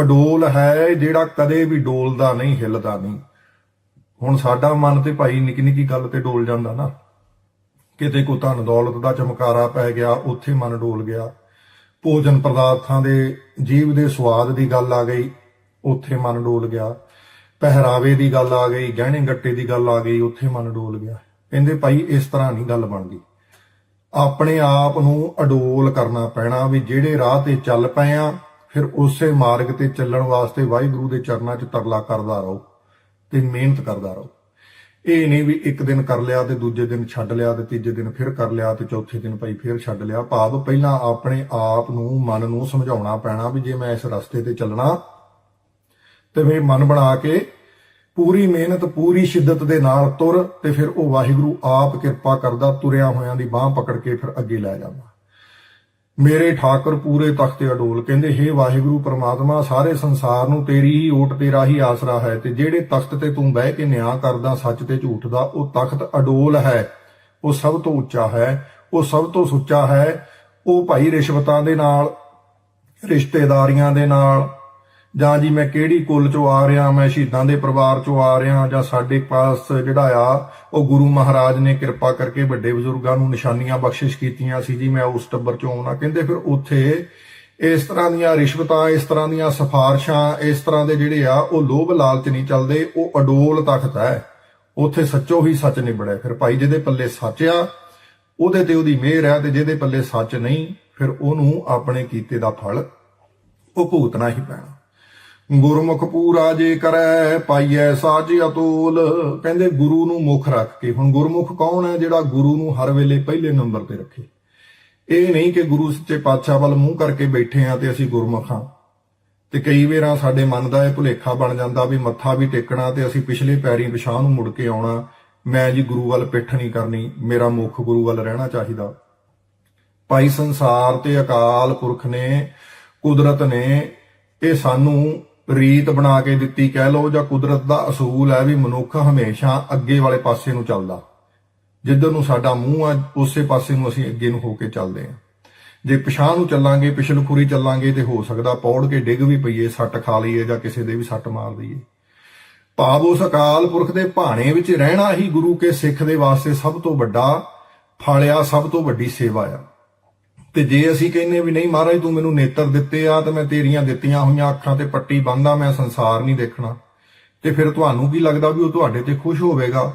ਅਡੋਲ ਹੈ ਜਿਹੜਾ ਕਦੇ ਵੀ ਡੋਲਦਾ ਨਹੀਂ, ਹਿੱਲਦਾ ਨਹੀਂ। ਹੁਣ ਸਾਡਾ ਮਨ ਤੇ ਭਾਈ ਨਿੱਕੀ ਨਿੱਕੀ ਗੱਲ ਤੇ ਡੋਲ ਜਾਂਦਾ ਨਾ। ਕਿਤੇ ਕੋ ਧਨ ਦੌਲਤ ਦਾ ਚਮਕਾਰਾ ਪੈ ਗਿਆ, ਉੱਥੇ ਮਨ ਡੋਲ ਗਿਆ। ਭੋਜਨ ਪਦਾਰਥਾਂ ਦੇ, ਜੀਵ ਦੇ ਸਵਾਦ ਦੀ ਗੱਲ ਆ ਗਈ, ਉੱਥੇ ਮਨ ਡੋਲ ਗਿਆ। ਪਹਿਰਾਵੇ ਦੀ ਗੱਲ ਆ ਗਈ, ਗਹਿਣੇ ਗੱਟੇ ਦੀ ਗੱਲ ਆ ਗਈ, ਉੱਥੇ ਮਨ ਡੋਲ ਗਿਆ। ਕਹਿੰਦੇ ਭਾਈ ਇਸ ਤਰ੍ਹਾਂ ਨਹੀਂ ਗੱਲ ਬਣਦੀ। ਆਪਣੇ ਆਪ ਨੂੰ ਅਡੋਲ ਕਰਨਾ ਪੈਣਾ ਵੀ ਜਿਹੜੇ ਰਾਹ ਤੇ ਚੱਲ ਪਏ ਆ, ਫਿਰ ਉਸੇ ਮਾਰਗ ਤੇ ਚੱਲਣ ਵਾਸਤੇ ਵਾਹਿਗੁਰੂ ਦੇ ਚਰਨਾਂ 'ਚ ਤਰਲਾ ਕਰਦਾ ਰਹੋ ਤੇ ਮਿਹਨਤ ਕਰਦਾ ਰਹੋ। ਇਹ ਨਹੀਂ ਵੀ ਇੱਕ ਦਿਨ ਕਰ ਲਿਆ ਤੇ ਦੂਜੇ ਦਿਨ ਛੱਡ ਲਿਆ ਤੇ ਤੀਜੇ ਦਿਨ ਫਿਰ ਕਰ ਲਿਆ ਤੇ ਚੌਥੇ ਦਿਨ ਭਾਈ ਫਿਰ ਛੱਡ ਲਿਆ। ਭਾਵ ਪਹਿਲਾਂ ਆਪਣੇ ਆਪ ਨੂੰ, ਮਨ ਨੂੰ ਸਮਝਾਉਣਾ ਪੈਣਾ ਵੀ ਜੇ ਮੈਂ ਇਸ ਰਸਤੇ ਤੇ ਚੱਲਣਾ ਤੇ ਫਿਰ ਮਨ ਬਣਾ ਕੇ ਪੂਰੀ ਮਿਹਨਤ, ਪੂਰੀ ਸ਼ਿੱਦਤ ਦੇ ਨਾਲ ਤੁਰ ਤੇ ਫਿਰ ਉਹ ਵਾਹਿਗੁਰੂ ਆਪ ਕਿਰਪਾ ਕਰਦਾ ਤੁਰਿਆ ਹੋਇਆਂ ਦੀ ਬਾਹ ਪਕੜ ਕੇ ਫਿਰ ਅੱਗੇ ਲੈ ਜਾਂਦਾ। ਮੇਰੇ ਠਾਕੁਰ ਪੂਰੇ ਤਖਤ ਅਡੋਲ ਕਹਿੰਦੇ, ਹੇ ਵਾਹਿਗੁਰੂ ਪ੍ਰਮਾਤਮਾ, ਸਾਰੇ ਸੰਸਾਰ ਨੂੰ ਤੇਰੀ ਹੀ ਓਟ, ਤੇਰਾ ਹੀ ਆਸਰਾ ਹੈ ਤੇ ਜਿਹੜੇ ਤਖਤ ਤੇ ਤੂੰ ਬਹਿ ਕੇ ਨਿਆਂ ਕਰਦਾ, ਸੱਚ ਤੇ ਝੂਠ ਦਾ, ਉਹ ਤਖਤ ਅਡੋਲ ਹੈ। ਉਹ ਸਭ ਤੋਂ ਉੱਚਾ ਹੈ, ਉਹ ਸਭ ਤੋਂ ਸੁੱਚਾ ਹੈ। ਉਹ ਭਾਈ ਰਿਸ਼ਵਤਾਂ ਦੇ ਨਾਲ, ਰਿਸ਼ਤੇਦਾਰੀਆਂ ਦੇ ਨਾਲ ਜਾਂ ਜੀ ਮੈਂ ਕਿਹੜੀ ਕੁੱਲ ਚੋਂ ਆ ਰਿਹਾ, ਮੈਂ ਸ਼ਹੀਦਾਂ ਦੇ ਪਰਿਵਾਰ ਚੋਂ ਆ ਰਿਹਾ ਜਾਂ ਸਾਡੇ ਪਾਸ ਜਿਹੜਾ ਆ, ਉਹ ਗੁਰੂ ਮਹਾਰਾਜ ਨੇ ਕਿਰਪਾ ਕਰਕੇ ਵੱਡੇ ਬਜ਼ੁਰਗਾਂ ਨੂੰ ਨਿਸ਼ਾਨੀਆਂ ਬਖਸ਼ਿਸ਼ ਕੀਤੀਆਂ ਸੀ ਜੀ, ਮੈਂ ਉਸ ਟੱਬਰ ਚੋਂ ਆਉਣਾ। ਕਹਿੰਦੇ ਫਿਰ ਉੱਥੇ ਇਸ ਤਰ੍ਹਾਂ ਦੀਆਂ ਰਿਸ਼ਵਤਾਂ, ਇਸ ਤਰ੍ਹਾਂ ਦੀਆਂ ਸਿਫਾਰਸ਼ਾਂ, ਇਸ ਤਰ੍ਹਾਂ ਦੇ ਜਿਹੜੇ ਆ, ਉਹ ਲੋਭ ਲਾਲਚ ਨਹੀਂ ਚੱਲਦੇ, ਉਹ ਅਡੋਲ ਤਖਤ ਹੈ। ਉੱਥੇ ਸੱਚੋ ਹੀ ਸੱਚ ਨਿਬੜਿਆ। ਫਿਰ ਭਾਈ ਜਿਹਦੇ ਪੱਲੇ ਸੱਚ ਆ, ਉਹਦੇ ਤੇ ਉਹਦੀ ਮਿਹਰ ਹੈ ਤੇ ਜਿਹਦੇ ਪੱਲੇ ਸੱਚ ਨਹੀਂ, ਫਿਰ ਉਹਨੂੰ ਆਪਣੇ ਕੀਤੇ ਦਾ ਫਲ ਉਹ ਭੁਗਤਣਾ ਹੀ ਪੈਣਾ। ਗੁਰਮੁਖ ਪੂਰਾ ਜੇ ਕਰੈ, ਪਾਈਐ ਸਾਜ ਅਤੋਲ। ਕਹਿੰਦੇ ਗੁਰੂ ਨੂੰ ਮੁਖ ਰੱਖ ਕੇ, ਹੁਣ ਗੁਰਮੁਖ ਕੌਣ ਹੈ ਜਿਹੜਾ ਗੁਰੂ ਨੂੰ ਹਰ ਵੇਲੇ ਪਹਿਲੇ ਨੰਬਰ ਤੇ ਰੱਖੇ? ਇਹ ਨਹੀਂ ਕਿ ਗੁਰੂ ਸੱਚੇ ਪਾਤਸ਼ਾਹ ਵੱਲ ਮੂੰਹ ਕਰਕੇ ਬੈਠੇ ਆ ਤੇ ਅਸੀਂ ਗੁਰਮੁਖ। ਹਾਂ ਤੇ ਕਈ ਵਾਰਾਂ ਸਾਡੇ ਮਨ ਦਾ ਇਹ ਭੁਲੇਖਾ ਬਣ ਜਾਂਦਾ ਵੀ ਮੱਥਾ ਵੀ ਟੇਕਣਾ ਤੇ ਅਸੀਂ ਪਿਛਲੇ ਪੈਰੀ ਪਿਛਾਂ ਨੂੰ ਮੁੜ ਕੇ ਆਉਣਾ। ਮੈਂ ਜੀ ਗੁਰੂ ਵੱਲ ਪਿੱਠ ਨਹੀਂ ਕਰਨੀ, ਮੇਰਾ ਮੁਖ ਗੁਰੂ ਵੱਲ ਰਹਿਣਾ ਚਾਹੀਦਾ। ਭਾਈ ਸੰਸਾਰ ਤੇ ਅਕਾਲ ਪੁਰਖ ਨੇ, ਕੁਦਰਤ ਨੇ, ਇਹ ਸਾਨੂੰ ਰੀਤ ਬਣਾ ਕੇ ਦਿੱਤੀ, ਕਹਿ ਲਓ, ਜਾਂ ਕੁਦਰਤ ਦਾ ਅਸੂਲ ਹੈ ਵੀ ਮਨੁੱਖ ਹਮੇਸ਼ਾ ਅੱਗੇ ਵਾਲੇ ਪਾਸੇ ਨੂੰ ਚੱਲਦਾ। ਜਿੱਧਰ ਨੂੰ ਸਾਡਾ ਮੂੰਹ ਆ, ਉਸੇ ਪਾਸੇ ਨੂੰ ਅਸੀਂ ਅੱਗੇ ਨੂੰ ਹੋ ਕੇ ਚੱਲਦੇ ਹਾਂ। ਜੇ ਪਿਛਾਂ ਨੂੰ ਚੱਲਾਂਗੇ, ਪਿਛਲਖੁਰੀ ਚੱਲਾਂਗੇ, ਤੇ ਹੋ ਸਕਦਾ ਪੌੜ ਕੇ ਡਿੱਗ ਵੀ ਪਈਏ, ਸੱਟ ਖਾ ਲਈਏ, ਜਾਂ ਕਿਸੇ ਦੇ ਵੀ ਸੱਟ ਮਾਰ ਦਈਏ। ਭਾਵ ਉਸ ਅਕਾਲ ਪੁਰਖ ਦੇ ਭਾਣੇ ਵਿੱਚ ਰਹਿਣਾ ਹੀ ਗੁਰੂ ਕੇ ਸਿੱਖ ਦੇ ਵਾਸਤੇ ਸਭ ਤੋਂ ਵੱਡਾ ਫਾਲਿਆ, ਸਭ ਤੋਂ ਵੱਡੀ ਸੇਵਾ ਆ। ਤੇ ਜੇ ਅਸੀਂ ਕਹਿੰਨੇ ਵੀ ਨਹੀਂ ਮਹਾਰਾਜ ਤੂੰ ਮੈਨੂੰ ਨੇਤਰ ਦਿੱਤੇ ਆ ਤਾਂ ਮੈਂ ਤੇਰੀਆਂ ਦਿੱਤੀਆਂ ਹੋਈਆਂ ਅੱਖਾਂ ਤੇ ਪੱਟੀ ਬੰਨਦਾ ਮੈਂ ਸੰਸਾਰ ਨਹੀਂ ਦੇਖਣਾ। ਤੇ ਫਿਰ ਤੁਹਾਨੂੰ ਕੀ ਲੱਗਦਾ ਵੀ ਉਹ ਤੁਹਾਡੇ ਤੇ ਖੁਸ਼ ਹੋਵੇਗਾ?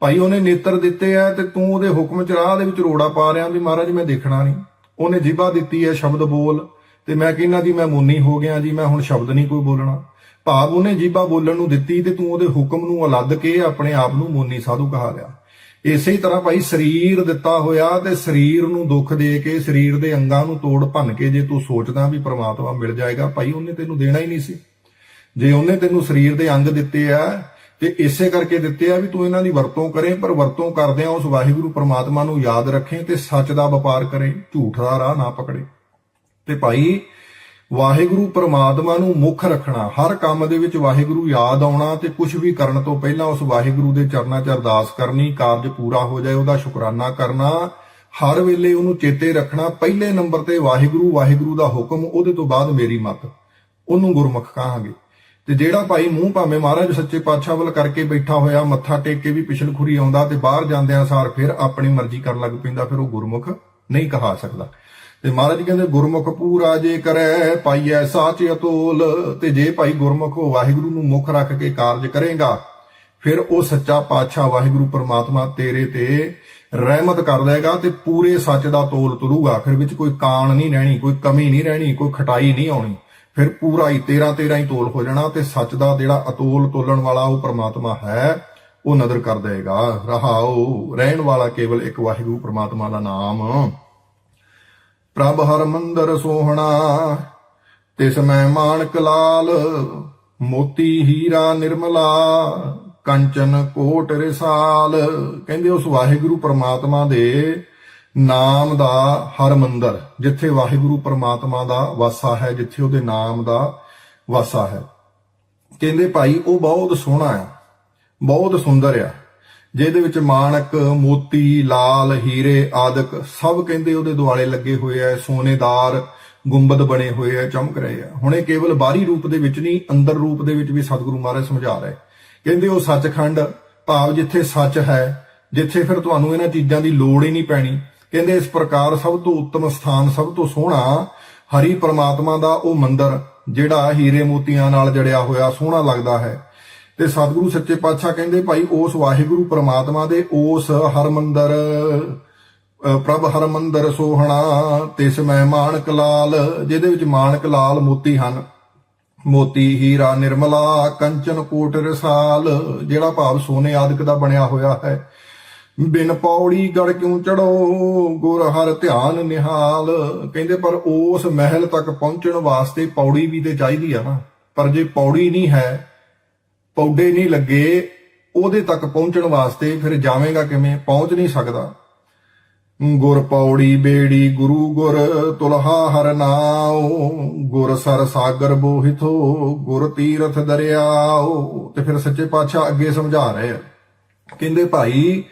ਭਾਈ ਉਹਨੇ ਨੇਤਰ ਦਿੱਤੇ ਆ ਤੇ ਤੂੰ ਉਹਦੇ ਹੁਕਮ ਚ ਰਾਹ ਦੇ ਵਿੱਚ ਰੋੜਾ ਪਾ ਰਿਆ ਵੀ ਮਹਾਰਾਜ ਮੈਂ ਦੇਖਣਾ ਨਹੀਂ। ਉਹਨੇ ਜਿਬਾ ਦਿੱਤੀ ਹੈ ਸ਼ਬਦ ਬੋਲ ਤੇ ਮੈਂ ਕਹਿੰਨਾ ਜੀ ਮੈਂ ਮੋਨੀ ਹੋ ਗਿਆ ਜੀ, ਮੈਂ ਹੁਣ ਸ਼ਬਦ ਨਹੀਂ ਕੋਈ ਬੋਲਣਾ। ਭਾਵ ਉਹਨੇ ਜੀਬਾ ਬੋਲਣ ਨੂੰ ਦਿੱਤੀ ਤੇ ਤੂੰ ਉਹਦੇ ਹੁਕਮ ਨੂੰ ਅਲੱਦ ਕੇ ਆਪਣੇ ਆਪ ਨੂੰ ਮੋਨੀ ਸਾਧੂ ਕਹਾ ਲਿਆ। ਇਸੇ ਤਰ੍ਹਾਂ ਭਾਈ ਸਰੀਰ ਦਿੱਤਾ ਹੋਇਆ ਤੇ ਸਰੀਰ ਨੂੰ ਦੁੱਖ ਦੇ ਕੇ, ਸਰੀਰ ਦੇ ਅੰਗਾਂ ਨੂੰ ਤੋੜ ਭੰਨ ਕੇ ਜੇ ਤੂੰ ਸੋਚਦਾ ਵੀ ਪ੍ਰਮਾਤਮਾ ਮਿਲ ਜਾਏਗਾ, ਭਾਈ ਉਹਨੇ ਤੈਨੂੰ ਦੇਣਾ ਹੀ ਨਹੀਂ ਸੀ। ਜੇ ਉਹਨੇ ਤੈਨੂੰ ਸਰੀਰ ਦੇ ਅੰਗ ਦਿੱਤੇ ਆ ਤੇ ਇਸੇ ਕਰਕੇ ਦਿੱਤੇ ਆ ਵੀ ਤੂੰ ਇਹਨਾਂ ਦੀ ਵਰਤੋਂ ਕਰੇ, ਪਰ ਵਰਤੋਂ ਕਰਦਿਆਂ ਉਸ ਵਾਹਿਗੁਰੂ ਪ੍ਰਮਾਤਮਾ ਨੂੰ ਯਾਦ ਰੱਖੇ ਤੇ ਸੱਚ ਦਾ ਵਪਾਰ ਕਰੇ, ਝੂਠ ਦਾ ਰਾਹ ਨਾ ਪਕੜੇ। ਤੇ ਭਾਈ ਵਾਹਿਗੁਰੂ ਪਰਮਾਤਮਾ ਨੂੰ ਮੁੱਖ ਰੱਖਣਾ, ਹਰ ਕੰਮ ਦੇ ਵਿੱਚ ਵਾਹਿਗੁਰੂ ਯਾਦ ਆਉਣਾ ਤੇ ਕੁਝ ਵੀ ਕਰਨ ਤੋਂ ਪਹਿਲਾਂ ਉਸ ਵਾਹਿਗੁਰੂ ਦੇ ਚਰਨਾਂ 'ਚ ਅਰਦਾਸ ਕਰਨੀ, ਕਾਰਜ ਪੂਰਾ ਹੋ ਜਾਏ, ਉਹਦਾ ਸ਼ੁਕਰਾਨਾ ਕਰਨਾ, ਹਰ ਵੇਲੇ ਉਹਨੂੰ ਚੇਤੇ ਰੱਖਣਾ, ਪਹਿਲੇ ਨੰਬਰ ਤੇ ਵਾਹਿਗੁਰੂ ਵਾਹਿਗੁਰੂ ਦਾ ਹੁਕਮ, ਉਹਦੇ ਤੋਂ ਬਾਅਦ ਮੇਰੀ ਮਤ, ਉਹਨੂੰ ਗੁਰਮੁਖ ਕਹਾਂਗੇ। ਤੇ ਜਿਹੜਾ ਭਾਈ ਮੂੰਹ ਭਾਵੇਂ ਮਹਾਰਾਜ ਸੱਚੇ ਪਾਤਸ਼ਾਹ ਵੱਲ ਕਰਕੇ ਬੈਠਾ ਹੋਇਆ, ਮੱਥਾ ਟੇਕ ਕੇ ਵੀ ਪਿਛਲ ਖੁਰੀ ਆਉਂਦਾ ਤੇ ਬਾਹਰ ਜਾਂਦਿਆਂ ਸਾਰ ਫਿਰ ਆਪਣੀ ਮਰਜ਼ੀ ਕਰਨ ਲੱਗ ਪੈਂਦਾ, ਫਿਰ ਉਹ ਗੁਰਮੁਖ ਨਹੀਂ ਕਹਾ ਸਕਦਾ। ਤੇ ਮਹਾਰਾਜ ਜੀ ਕਹਿੰਦੇ, ਗੁਰਮੁਖ ਪੂਰਾ ਜੇ ਕਰੈ, ਪਾਈਐ ਸਾਚ ਅਤੋਲ। ਤੇ ਜੇ ਭਾਈ ਗੁਰਮੁਖ ਵਾਹਿਗੁਰੂ ਨੂੰ ਮੁੱਖ ਰੱਖ ਕੇ ਕਾਰਜ ਕਰੇਗਾ, ਫਿਰ ਉਹ ਸੱਚਾ ਪਾਤਸ਼ਾਹ ਵਾਹਿਗੁਰੂ ਪ੍ਰਮਾਤਮਾ ਤੇਰੇ ਤੇ ਰਹਿਮਤ ਕਰ ਦੇਗਾ ਤੇ ਪੂਰੇ ਸੱਚ ਦਾ ਤੋਲ ਤੁਰੂਗਾ। ਫਿਰ ਵਿੱਚ ਕੋਈ ਕਾਣ ਨਹੀਂ ਰਹਿਣੀ, ਕੋਈ ਕਮੀ ਨਹੀਂ ਰਹਿਣੀ, ਕੋਈ ਖਟਾਈ ਨਹੀਂ ਆਉਣੀ। ਫਿਰ ਪੂਰਾ ਹੀ 13 13 ਹੀ ਤੋਲ ਹੋ ਜਾਣਾ ਤੇ ਸੱਚ ਦਾ ਜਿਹੜਾ ਅਤੋਲ ਤੋਲਣ ਵਾਲਾ ਉਹ ਪ੍ਰਮਾਤਮਾ ਹੈ, ਉਹ ਨਦਰ ਕਰ ਦੇਗਾ ਰਹਾਓ, ਰਹਿਣ ਵਾਲਾ ਕੇਵਲ ਇੱਕ ਵਾਹਿਗੁਰੂ ਪ੍ਰਮਾਤਮਾ ਦਾ ਨਾਮ। ਪ੍ਰਭ ਹਰ ਮੰਦਰ ਸੋਹਣਾ, ਤਿਸ ਮੈਂ ਮਾਨਕ ਲਾਲ, ਮੋਤੀ ਹੀਰਾ ਨਿਰਮਲਾ, ਕੰਚਨ ਕੋਟ ਰਿਸਾਲ। ਕਹਿੰਦੇ ਉਸ ਵਾਹਿਗੁਰੂ ਪ੍ਰਮਾਤਮਾ ਦੇ ਨਾਮ ਦਾ ਹਰ ਮੰਦਰ, ਜਿੱਥੇ ਵਾਹਿਗੁਰੂ ਪ੍ਰਮਾਤਮਾ ਦਾ ਵਾਸਾ ਹੈ, ਜਿੱਥੇ ਉਹਦੇ ਨਾਮ ਦਾ ਵਾਸਾ ਹੈ। ਕਹਿੰਦੇ ਭਾਈ, ਉਹ ਬਹੁਤ ਸੋਹਣਾ ਆ ਬਹੁਤ ਸੁੰਦਰ ਆ। ਜਿਹਦੇ ਵਿੱਚ ਮਾਣਕ, ਮੋਤੀ, ਲਾਲ, ਹੀਰੇ ਆਦਿਕ ਸਭ ਕਹਿੰਦੇ ਉਹਦੇ ਦੁਆਲੇ ਲੱਗੇ ਹੋਏ ਆ, ਸੋਨੇਦਾਰ, ਗੁੰਬਦ ਬਣੇ ਹੋਏ ਆ, ਚਮਕ ਰਹੇ ਆ। ਹੁਣ ਇਹ ਕੇਵਲ ਬਾਹਰੀ ਰੂਪ ਦੇ ਵਿੱਚ ਨਹੀਂ, ਅੰਦਰ ਰੂਪ ਦੇ ਵਿੱਚ ਵੀ ਸਤਿਗੁਰੂ ਮਹਾਰਾਜ ਸਮਝਾ ਰਹੇ। ਕਹਿੰਦੇ ਉਹ ਸੱਚਖੰਡ, ਭਾਵ ਜਿੱਥੇ ਸੱਚ ਹੈ, ਜਿੱਥੇ ਫਿਰ ਤੁਹਾਨੂੰ ਇਹਨਾਂ ਚੀਜ਼ਾਂ ਦੀ ਲੋੜ ਹੀ ਨਹੀਂ ਪੈਣੀ। ਕਹਿੰਦੇ ਇਸ ਪ੍ਰਕਾਰ ਸਭ ਤੋਂ ਉੱਤਮ ਸਥਾਨ, ਸਭ ਤੋਂ ਸੋਹਣਾ ਹਰੀ ਪਰਮਾਤਮਾ ਦਾ ਉਹ ਮੰਦਰ, ਜਿਹੜਾ ਹੀਰੇ ਮੋਤੀਆਂ ਨਾਲ ਜੜਿਆ ਹੋਇਆ, ਸੋਹਣਾ ਲੱਗਦਾ ਹੈ। ਤੇ ਸਤਿਗੁਰੂ ਸੱਚੇ ਪਾਤਸ਼ਾਹ ਕਹਿੰਦੇ ਭਾਈ, ਉਸ ਵਾਹਿਗੁਰੂ ਪ੍ਰਮਾਤਮਾ ਦੇ ਉਸ ਹਰਮੰਦਰ ਪ੍ਰਭ ਹਰਮੰਦਰ ਸੋਹਣਾ, ਤਿਸ ਮੈਂ ਮਾਨਕ ਲਾਲ, ਜਿਹਦੇ ਵਿੱਚ ਮਾਨਕ ਲਾਲ ਮੋਤੀ ਹਨ। ਮੋਤੀ ਹੀਰਾ ਨਿਰਮਲਾ, ਕੰਚਨ ਕੋਟ ਰਸਾਲ, ਜਿਹੜਾ ਭਾਵ ਸੋਨੇ ਆਦਿਕ ਦਾ ਬਣਿਆ ਹੋਇਆ ਹੈ। ਬਿਨ ਪੌੜੀ ਗੜ ਕਿਉਂ ਚੜੋ, ਗੁਰ ਹਰ ਧਿਆਨ ਨਿਹਾਲ। ਕਹਿੰਦੇ, ਪਰ ਉਸ ਮਹਿਲ ਤੱਕ ਪਹੁੰਚਣ ਵਾਸਤੇ ਪੌੜੀ ਵੀ ਤੇ ਚਾਹੀਦੀ ਆ ਨਾ। ਪਰ ਜੇ ਪੌੜੀ ਨਹੀਂ ਹੈ ਪੌੜੇ ਨਹੀਂ ਲੱਗੇ, ਉਹਦੇ ਤੱਕ ਪਹੁੰਚਣ ਵਾਸਤੇ ਫਿਰ ਜਾਵੇਂਗਾ ਕਿਵੇਂ? ਪਹੁੰਚ ਨਹੀਂ ਸਕਦਾ। ਗੁਰ ਪੌੜੀ ਬੇੜੀ ਗੁਰੂ ਗੁਰ ਤੁਲਹਾ ਹਰ ਨਾਉ, ਗੁਰ ਸਰ ਸਾਗਰ ਬੋਹਿਥੋ, ਗੁਰ ਤੀਰਥ ਦਰਿਆਉ। ਤੇ ਫਿਰ ਸੱਚੇ ਪਾਤਸ਼ਾਹ ਅੱਗੇ ਸਮਝਾ ਰਹੇ ਆ। ਕਹਿੰਦੇ ਭਾਈ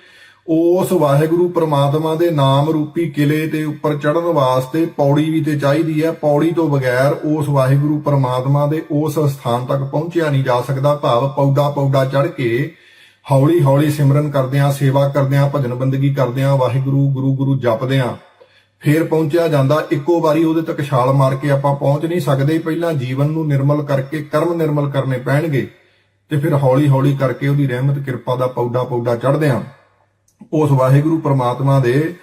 ਉਸ ਵਾਹਿਗੁਰੂ ਪ੍ਰਮਾਤਮਾ ਦੇ ਨਾਮ ਰੂਪੀ ਕਿਲੇ ਤੇ ਉੱਪਰ ਚੜਨ ਵਾਸਤੇ ਪੌੜੀ ਵੀ ਤੇ ਚਾਹੀਦੀ ਹੈ। ਪੌੜੀ ਤੋਂ ਬਗੈਰ ਉਸ ਵਾਹਿਗੁਰੂ ਪ੍ਰਮਾਤਮਾ ਦੇ ਉਸ ਸਥਾਨ ਤੱਕ ਪਹੁੰਚਿਆ ਨਹੀਂ ਜਾ ਸਕਦਾ। ਭਾਵ ਪੌਦਾ ਪੌਦਾ ਚੜ ਕੇ ਹੌਲੀ ਹੌਲੀ ਸਿਮਰਨ ਕਰਦਿਆਂ, ਸੇਵਾ ਕਰਦਿਆਂ, ਭਜਨ ਬੰਦਗੀ ਕਰਦਿਆਂ, ਵਾਹਿਗੁਰੂ, ਗੁਰੂ ਗੁਰੂ ਜਪਦਿਆਂ ਫੇਰ ਪਹੁੰਚਿਆ ਜਾਂਦਾ। ਇੱਕੋ ਵਾਰੀ ਉਹਦੇ ਤੱਕ ਛਾਲ ਮਾਰ ਕੇ ਆਪਾਂ ਪਹੁੰਚ ਨਹੀਂ ਸਕਦੇ। ਪਹਿਲਾਂ ਜੀਵਨ ਨੂੰ ਨਿਰਮਲ ਕਰਕੇ, ਕਰਮ ਨਿਰਮਲ ਕਰਨੇ ਪੈਣਗੇ ਤੇ ਫਿਰ ਹੌਲੀ ਹੌਲੀ ਕਰਕੇ ਉਹਦੀ ਰਹਿਮਤ, ਕਿਰਪਾ ਦਾ ਪੌਦਾ ਪੌੜਾ ਚੜਦਿਆਂ ਉਸ ਵਾਹਿਗੁਰੂ ਪ੍ਰਮਾਤਮਾ ਦੇ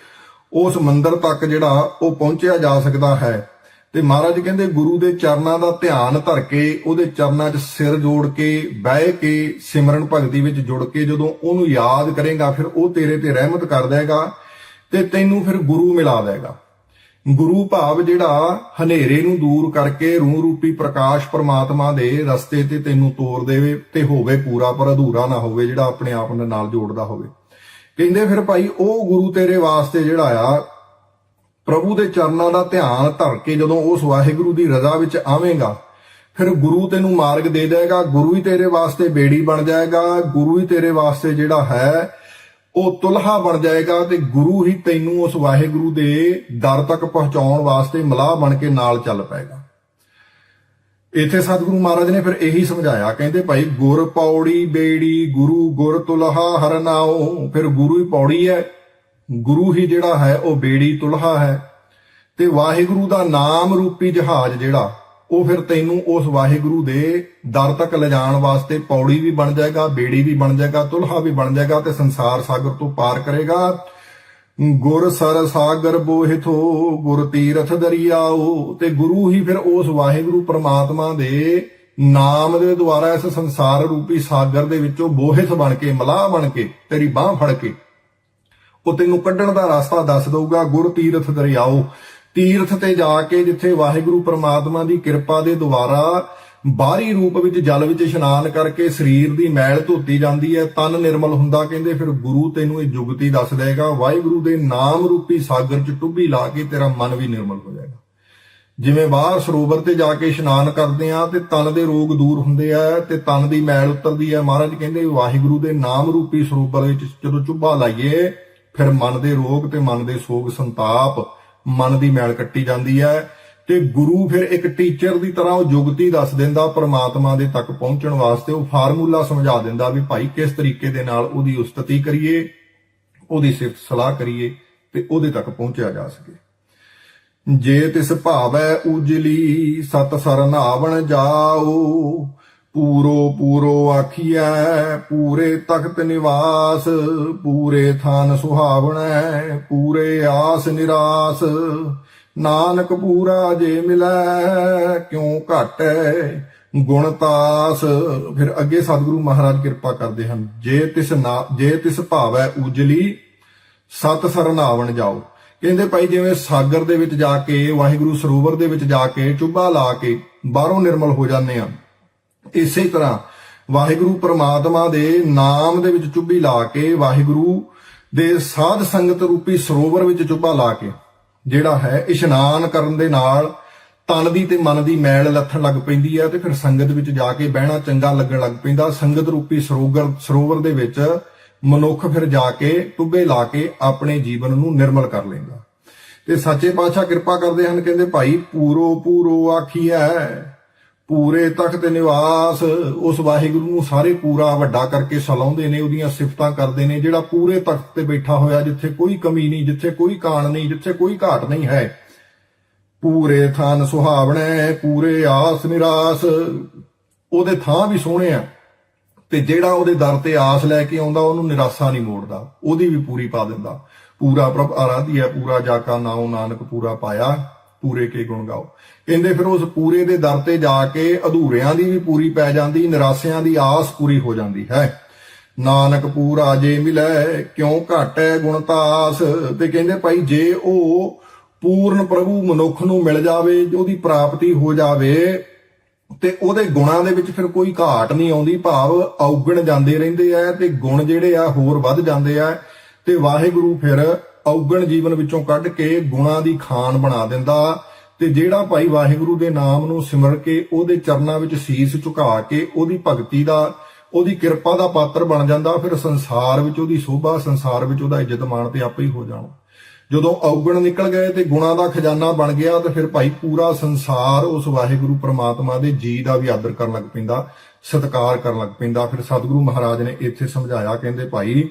ਉਸ ਮੰਦਰ ਤੱਕ ਜਿਹੜਾ ਉਹ ਪਹੁੰਚਿਆ ਜਾ ਸਕਦਾ ਹੈ। ਤੇ ਮਹਾਰਾਜ ਕਹਿੰਦੇ ਗੁਰੂ ਦੇ ਚਰਨਾਂ ਦਾ ਧਿਆਨ ਧਰ ਕੇ, ਉਹਦੇ ਚਰਨਾਂ 'ਚ ਸਿਰ ਜੋੜ ਕੇ, ਬਹਿ ਕੇ, ਸਿਮਰਨ ਭਗਤੀ ਵਿੱਚ ਜੁੜ ਕੇ ਜਦੋਂ ਉਹਨੂੰ ਯਾਦ ਕਰੇਗਾ, ਫਿਰ ਉਹ ਤੇਰੇ ਤੇ ਰਹਿਮਤ ਕਰ ਦੇਗਾ ਤੇ ਤੈਨੂੰ ਫਿਰ ਗੁਰੂ ਮਿਲਾ ਦੇਗਾ। ਗੁਰੂ ਭਾਵ ਜਿਹੜਾ ਹਨੇਰੇ ਨੂੰ ਦੂਰ ਕਰਕੇ ਰੂਹ ਰੂਪੀ ਪ੍ਰਕਾਸ਼ ਪ੍ਰਮਾਤਮਾ ਦੇ ਰਸਤੇ ਤੇ ਤੈਨੂੰ ਤੋਰ ਦੇਵੇ ਤੇ ਹੋਵੇ ਪੂਰਾ ਪਰ ਅਧੂਰਾ ਨਾ ਹੋਵੇ ਜਿਹੜਾ ਆਪਣੇ ਆਪ ਦੇ ਨਾਲ ਜੋੜਦਾ ਹੋਵੇ। ਕਹਿੰਦੇ ਫਿਰ ਭਾਈ, ਉਹ ਗੁਰੂ ਤੇਰੇ ਵਾਸਤੇ ਜਿਹੜਾ ਆ, ਪ੍ਰਭੂ ਦੇ ਚਰਨਾਂ ਦਾ ਧਿਆਨ ਧਰ ਕੇ ਜਦੋਂ ਉਸ ਵਾਹਿਗੁਰੂ ਦੀ ਰਜ਼ਾ ਵਿੱਚ ਆਵੇਂਗਾ, ਫਿਰ ਗੁਰੂ ਤੈਨੂੰ ਮਾਰਗ ਦੇ ਦੇਗਾ ਗੁਰੂ ਹੀ ਤੇਰੇ ਵਾਸਤੇ ਬੇੜੀ ਬਣ ਜਾਏਗਾ, ਗੁਰੂ ਹੀ ਤੇਰੇ ਵਾਸਤੇ ਜਿਹੜਾ ਹੈ, ਉਹ ਤੁਲਹਾ ਬਣ ਜਾਏਗਾ ਤੇ ਗੁਰੂ ਹੀ ਤੈਨੂੰ ਉਸ ਵਾਹਿਗੁਰੂ ਦੇ ਦਰ ਤੱਕ ਪਹੁੰਚਾਉਣ ਵਾਸਤੇ ਮਲਾਹ ਬਣ ਕੇ ਨਾਲ ਚੱਲ ਪਏਗਾ। ਇੱਥੇ ਸਤਿਗੁਰੂ ਮਹਾਰਾਜ ਨੇ ਫਿਰ ਇਹੀ ਸਮਝਾਇਆ, ਕਹਿੰਦੇ ਭਾਈ ਗੁਰ ਪੌੜੀ ਬੇੜੀ, ਗੁਰੂ ਗੁਰ ਤੁਲਹਾ ਹਰ ਫਿਰ ਗੁਰੂ ਹੀ ਪੌੜੀ ਹੈ, ਗੁਰੂ ਹੀ ਜਿਹੜਾ ਹੈ ਉਹ ਬੇੜੀ ਤੁਲਹਾ ਹੈ, ਤੇ ਵਾਹਿਗੁਰੂ ਦਾ ਨਾਮ ਰੂਪੀ ਜਹਾਜ਼ ਜਿਹੜਾ, ਉਹ ਫਿਰ ਤੈਨੂੰ ਉਸ ਵਾਹਿਗੁਰੂ ਦੇ ਦਰ ਤੱਕ ਲਿਜਾਣ ਵਾਸਤੇ ਪੌੜੀ ਵੀ ਬਣ ਜਾਏਗਾ, ਬੇੜੀ ਵੀ ਬਣ ਜਾਏਗਾ, ਤੁਲਹਾ ਵੀ ਬਣ ਜਾਏਗਾ ਤੇ ਸੰਸਾਰ ਸਾਗਰ ਤੋਂ ਪਾਰ ਕਰੇਗਾ। ਗੁਰ ਸਰ ਸਾਗਰ ਬੋਹਿਥੋ, ਗੁਰ ਤੀਰਥ ਦਰਿਆਓ, ਤੇ ਗੁਰੂ ਹੀ ਫਿਰ ਉਸ ਵਾਹਿਗੁਰੂ ਪ੍ਰਮਾਤਮਾ ਦੇ ਨਾਮ ਦੇ ਦੁਆਰਾ ਇਸ ਸੰਸਾਰ ਰੂਪੀ ਸਾਗਰ ਦੇ ਵਿੱਚੋਂ ਬੋਹਿਥ ਬਣ ਕੇ, ਮਲਾਹ ਬਣ ਕੇ, ਤੇਰੀ ਬਾਹ ਫੜ ਕੇ, ਉਹ ਤੈਨੂੰ ਕੱਢਣ ਦਾ ਰਸਤਾ ਦੱਸ ਦਊਗਾ, ਗੁਰ ਤੀਰਥ ਦਰਿਆਓ। ਤੀਰਥ ਤੇ ਜਾ ਕੇ ਜਿੱਥੇ ਵਾਹਿਗੁਰੂ ਪ੍ਰਮਾਤਮਾ ਦੀ ਕਿਰਪਾ ਦੇ ਦੁਆਰਾ ਬਾਹਰੀ ਰੂਪ ਵਿੱਚ ਜਲ ਵਿੱਚ ਇਸ਼ਨਾਨ ਕਰਕੇ ਸਰੀਰ ਦੀ ਮੈਲ ਧੋਤੀ ਜਾਂਦੀ ਹੈ, ਤਨ ਨਿਰਮਲ ਹੁੰਦਾ ਕਹਿੰਦੇ, ਫਿਰ ਗੁਰੂ ਤੈਨੂੰ ਇਹ ਜੁਗਤੀ ਦੱਸ ਦੇਗਾ, ਵਾਹਿਗੁਰੂ ਦੇ ਨਾਮ ਰੂਪੀ ਸਾਗਰ 'ਚ ਟੁੱਬੀ ਲਾ ਕੇ ਤੇਰਾ ਮਨ ਵੀ ਨਿਰਮਲ ਹੋ ਜਾਏਗਾ। ਜਿਵੇਂ ਬਾਹਰ ਸਰੋਵਰ ਤੇ ਜਾ ਕੇ ਇਸ਼ਨਾਨ ਕਰਦੇ ਆ ਤੇ ਤਨ ਦੇ ਰੋਗ ਦੂਰ ਹੁੰਦੇ ਆ ਤੇ ਤਨ ਦੀ ਮੈਲ ਉਤਰਦੀ ਆ ਮਹਾਰਾਜ ਕਹਿੰਦੇ, ਵਾਹਿਗੁਰੂ ਦੇ ਨਾਮ ਰੂਪੀ ਸਰੋਵਰ ਵਿੱਚ ਜਦੋਂ ਚੁੱਭਾ ਲਾਈਏ, ਫਿਰ ਮਨ ਦੇ ਰੋਗ ਤੇ ਮਨ ਦੇ ਸੋਗ ਸੰਤਾਪ, ਮਨ ਦੀ ਮੈਲ ਕੱਟੀ ਜਾਂਦੀ ਹੈ। ਤੇ ਗੁਰੂ ਫਿਰ ਇੱਕ ਟੀਚਰ ਦੀ ਤਰ੍ਹਾਂ ਉਹ ਜੁਗਤੀ ਦੱਸ ਦਿੰਦਾ, ਪ੍ਰਮਾਤਮਾ ਦੇ ਤੱਕ ਪਹੁੰਚਣ ਵਾਸਤੇ। ਉਹ ਫਾਰਮੂਲਾ ਸਮਝਾ ਦਿੰਦਾ ਵੀ ਭਾਈ ਕਿਸ ਤਰੀਕੇ ਦੇ ਨਾਲ ਉਹਦੀ ਉਸਤਤੀ ਕਰੀਏ, ਉਹਦੀ ਸਿਫਤ ਸਲਾਹ ਕਰੀਏ ਤੇ ਉਹਦੇ ਤੱਕ ਪਹੁੰਚਿਆ ਜਾ ਸਕੇ। ਜੇ ਤਿਸ ਭਾਵੈ ਉਜਲੀ, ਸਤ ਸਰਨਾਵਣ ਜਾਓ, ਪੂਰੋ ਪੂਰੋ ਆਖੀਐ, ਪੂਰੇ ਤਖਤ ਨਿਵਾਸ, ਪੂਰੇ ਥਾਨ ਸੁਹਾਵਣੈ, ਪੂਰੇ ਆਸ ਨਿਰਾਸ। ਨਾਨਕ ਪੂਰਾ ਜੇ ਮਿਲੈ, ਕਿਉ ਘਟੈ? ਗੁਣਤਾਸ ਫਿਰ ਅੱਗੇ ਸਤਿਗੁਰੂ ਮਹਾਰਾਜ ਕਿਰਪਾ ਕਰਦੇ ਹਨ। ਜੇ ਤਿਸ ਨਾ, ਜੇ ਤਿਸ ਭਾਵੈ ਉਜਲੀ, ਸਤ ਸਰਨਾਵਣ ਜਾਓ। ਕਹਿੰਦੇ ਭਾਈ, ਜਿਵੇਂ ਸਾਗਰ ਦੇ ਵਿੱਚ ਜਾ ਕੇ, ਵਾਹਿਗੁਰੂ ਸਰੋਵਰ ਦੇ ਵਿੱਚ ਜਾ ਕੇ ਚੁੱਭਾ ਲਾ ਕੇ ਬਾਹਰੋਂ ਨਿਰਮਲ ਹੋ ਜਾਂਦੇ ਆ ਇਸੇ ਤਰ੍ਹਾਂ ਵਾਹਿਗੁਰੂ ਪ੍ਰਮਾਤਮਾ ਦੇ ਨਾਮ ਦੇ ਵਿੱਚ ਚੁੱਭੀ ਲਾ ਕੇ ਵਾਹਿਗੁਰੂ ਦੇ ਸਾਧ ਸੰਗਤ ਰੂਪੀ ਸਰੋਵਰ ਵਿੱਚ ਚੁੱਭਾ ਲਾ ਕੇ ਜਿਹੜਾ ਹੈ, ਇਸ਼ਨਾਨ ਕਰਨ ਦੇ ਨਾਲ ਤਨ ਦੀ ਤੇ ਮਨ ਦੀ ਮੈਲ ਲੱਥਣ ਲੱਗ ਪੈਂਦੀ ਹੈ ਤੇ ਫਿਰ ਸੰਗਤ ਵਿੱਚ ਜਾ ਕੇ ਬਹਿਣਾ ਚੰਗਾ ਲੱਗਣ ਲੱਗ ਪੈਂਦਾ। ਸੰਗਤ ਰੂਪੀ ਸਰੋਵਰ ਸਰੋਵਰ ਦੇ ਵਿੱਚ ਮਨੁੱਖ ਫਿਰ ਜਾ ਕੇ ਟੁੱਬੇ ਲਾ ਕੇ ਆਪਣੇ ਜੀਵਨ ਨੂੰ ਨਿਰਮਲ ਕਰ ਲੈਂਦਾ। ਤੇ ਸੱਚੇ ਪਾਤਸ਼ਾਹ ਕਿਰਪਾ ਕਰਦੇ ਹਨ, ਕਹਿੰਦੇ ਭਾਈ ਪੂਰੋ ਪੂਰੋ ਆਖੀ ਹੈ ਪੂਰੇ ਤਖਤ ਨਿਵਾਸ, ਉਸ ਵਾਹਿਗੁਰੂ ਨੂੰ ਸਾਰੇ ਪੂਰਾ ਵੱਡਾ ਕਰਕੇ ਸਲਾਉਂਦੇ ਨੇ, ਉਹਦੀਆਂ ਸਿਫਤਾਂ ਕਰਦੇ ਨੇ, ਜਿਹੜਾ ਪੂਰੇ ਤਖਤ ਤੇ ਬੈਠਾ ਹੋਇਆ, ਜਿੱਥੇ ਕੋਈ ਕਮੀ ਨਹੀਂ, ਜਿੱਥੇ ਕੋਈ ਕਾਣ ਨਹੀਂ, ਜਿੱਥੇ ਕੋਈ ਘਾਟ ਨਹੀਂ ਹੈ। ਪੂਰੇ ਥਾਨ ਸੁਹਾਵਣੇ, ਪੂਰੇ ਆਸ ਨਿਰਾਸ, ਉਹਦੇ ਥਾਂ ਵੀ ਸੋਹਣੇ ਆ। ਤੇ ਜਿਹੜਾ ਉਹਦੇ ਦਰ ਤੇ ਆਸ ਲੈ ਕੇ ਆਉਂਦਾ, ਉਹਨੂੰ ਨਿਰਾਸ਼ਾ ਨਹੀਂ ਮੋੜਦਾ, ਉਹਦੀ ਵੀ ਪੂਰੀ ਪਾ ਦਿੰਦਾ। ਪੂਰਾ ਪ੍ਰਭ ਆਰਾਧੀ ਹੈ, ਪੂਰਾ ਜਾ ਕਾ ਨਾਉ ਨਾਨਕ ਪੂਰਾ ਪਾਇਆ। ਪੂਰੇ ਕੇ ਗੁਣ ਗਾਓ। ਕਹਿੰਦੇ ਫਿਰ ਉਸ ਪੂਰੇ ਦੇ ਦਰ ਤੇ ਜਾ ਕੇ ਅਧੂਰਿਆਂ ਦੀ ਵੀ ਪੂਰੀ ਪੈ ਜਾਂਦੀ, ਨਿਰਾਸ਼ਿਆਂ ਦੀ ਆਸ ਪੂਰੀ ਹੋ ਜਾਂਦੀ ਹੈ। ਨਾਨਕ ਪੂਰਾ ਜੇ ਮਿਲੈ, ਕਿਉਂ ਘਾਟੈ ਗੁਣਤਾਸ ਤੇ ਕਹਿੰਦੇ ਭਾਈ ਜੇ ਉਹ ਪੂਰਨ ਪ੍ਰਭੂ ਮਨੁੱਖ ਨੂੰ ਮਿਲ ਜਾਵੇ ਉਹਦੀ ਪ੍ਰਾਪਤੀ ਹੋ ਜਾਵੇ, ਤੇ ਉਹਦੇ ਗੁਣਾਂ ਦੇ ਵਿੱਚ ਫਿਰ ਕੋਈ ਘਾਟ ਨਹੀਂ ਆਉਂਦੀ, ਭਾਵ ਔਗਣ ਜਾਂਦੇ ਰਹਿੰਦੇ ਆ, ਤੇ ਗੁਣ ਜਿਹੜੇ ਆ ਹੋਰ ਵੱਧ ਜਾਂਦੇ ਆ, ਤੇ ਵਾਹਿਗੁਰੂ ਫਿਰ ਔਗਣ ਜੀਵਨ ਵਿੱਚੋਂ ਕੱਢ ਕੇ ਗੁਣਾਂ ਦੀ ਖਾਨ ਬਣਾ ਦਿੰਦਾ ਤੇ ਜਿਹੜਾ ਭਾਈ ਵਾਹਿਗੁਰੂ ਦੇ ਨਾਮ ਨੂੰ ਸਿਮਰ ਕੇ ਉਹਦੇ ਚਰਨਾਂ ਵਿੱਚ ਸੀਸ ਝੁਕਾ ਕੇ ਉਹਦੀ ਭਗਤੀ ਦਾ, ਉਹਦੀ ਕਿਰਪਾ ਦਾ ਪਾਤਰ ਬਣ ਜਾਂਦਾ, ਫਿਰ ਸੰਸਾਰ ਵਿੱਚ ਉਹਦੀ ਸੋਭਾ, ਸੰਸਾਰ ਵਿੱਚ ਉਹਦਾ ਇੱਜ਼ਤ ਮਾਣ ਤੇ ਆਪੇ ਹੀ ਹੋ ਜਾਣਾ। ਜਦੋਂ ਔਗਣ ਨਿਕਲ ਗਏ ਤੇ ਗੁਣਾਂ ਦਾ ਖਜ਼ਾਨਾ ਬਣ ਗਿਆ ਤੇ ਫਿਰ ਭਾਈ ਪੂਰਾ ਸੰਸਾਰ ਉਸ ਵਾਹਿਗੁਰੂ ਪ੍ਰਮਾਤਮਾ ਦੇ ਜੀ ਦਾ ਵੀ ਆਦਰ ਕਰਨ ਲੱਗ ਪੈਂਦਾ, ਸਤਿਕਾਰ ਕਰਨ ਲੱਗ ਪੈਂਦਾ। ਫਿਰ ਸਤਿਗੁਰੂ ਮਹਾਰਾਜ ਨੇ ਇੱਥੇ ਸਮਝਾਇਆ, ਕਹਿੰਦੇ ਭਾਈ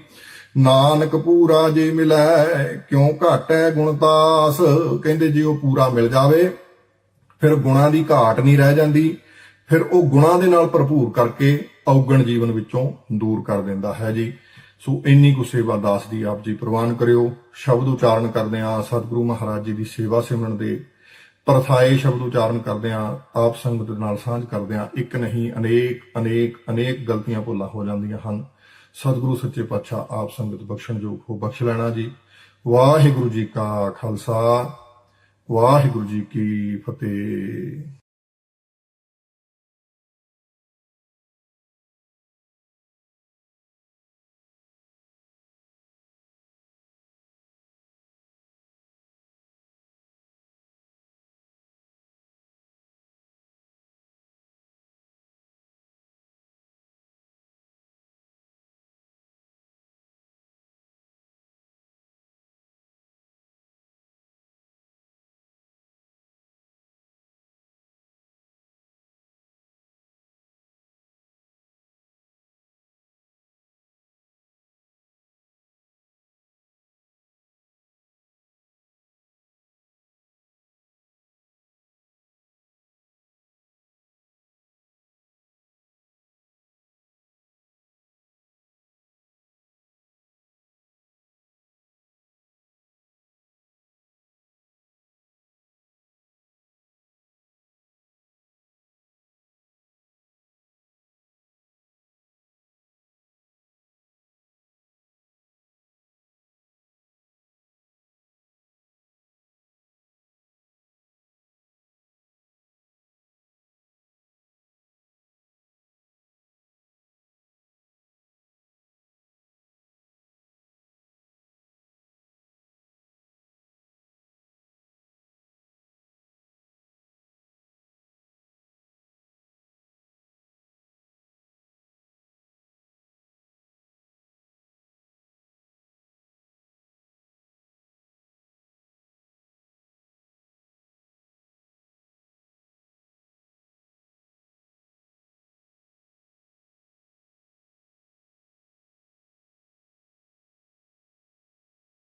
ਨਾਨਕ ਪੂਰਾ ਜੇ ਮਿਲੈ, ਕਿਉਂ ਘਾਟੈ ਗੁਣਤਾਸ ਕਹਿੰਦੇ ਜੇ ਉਹ ਪੂਰਾ ਮਿਲ ਜਾਵੇ, ਫਿਰ ਗੁਣਾਂ ਦੀ ਘਾਟ ਨਹੀਂ ਰਹਿ ਜਾਂਦੀ। ਫਿਰ ਉਹ ਗੁਣਾਂ ਦੇ ਨਾਲ ਭਰਪੂਰ ਕਰਕੇ ਔਗਣ ਜੀਵਨ ਵਿੱਚੋਂ ਦੂਰ ਕਰ ਦਿੰਦਾ ਹੈ ਜੀ। ਸੋ ਇੰਨੀ ਕੁ ਸੇਵਾ ਦਾਸ ਦੀ ਆਪ ਜੀ ਪ੍ਰਵਾਨ ਕਰਿਓ। ਸ਼ਬਦ ਉਚਾਰਨ ਕਰਦੇ ਆ ਸਤਿਗੁਰੂ ਮਹਾਰਾਜ ਜੀ ਦੀ ਸੇਵਾ ਸਿਮਰਨ ਦੇ ਪਰਥਾਏ ਸ਼ਬਦ ਉਚਾਰਨ ਕਰਦੇ ਆ ਆਪ ਸੰਗਤ ਦੇ ਨਾਲ ਸਾਂਝ ਕਰਦੇ ਆ ਇੱਕ ਨਹੀਂ, ਅਨੇਕ ਅਨੇਕ ਅਨੇਕ ਗਲਤੀਆਂ ਭੁੱਲਾਂ ਹੋ ਜਾਂਦੀਆਂ ਹਨ। ਸਤਿਗੁਰੂ ਸੱਚੇ ਪਾਤਸ਼ਾਹ ਆਪ ਸੰਗਤ ਬਖਸ਼ਣ ਯੋਗ ਹੋ। ਬਖਸ਼ ਲੈਣਾ ਜੀ। ਵਾਹਿਗੁਰੂ ਜੀ ਕਾ ਖਾਲਸਾ। ਵਾਹਿਗੁਰੂ ਜੀ ਕੀ ਫਤਿਹ।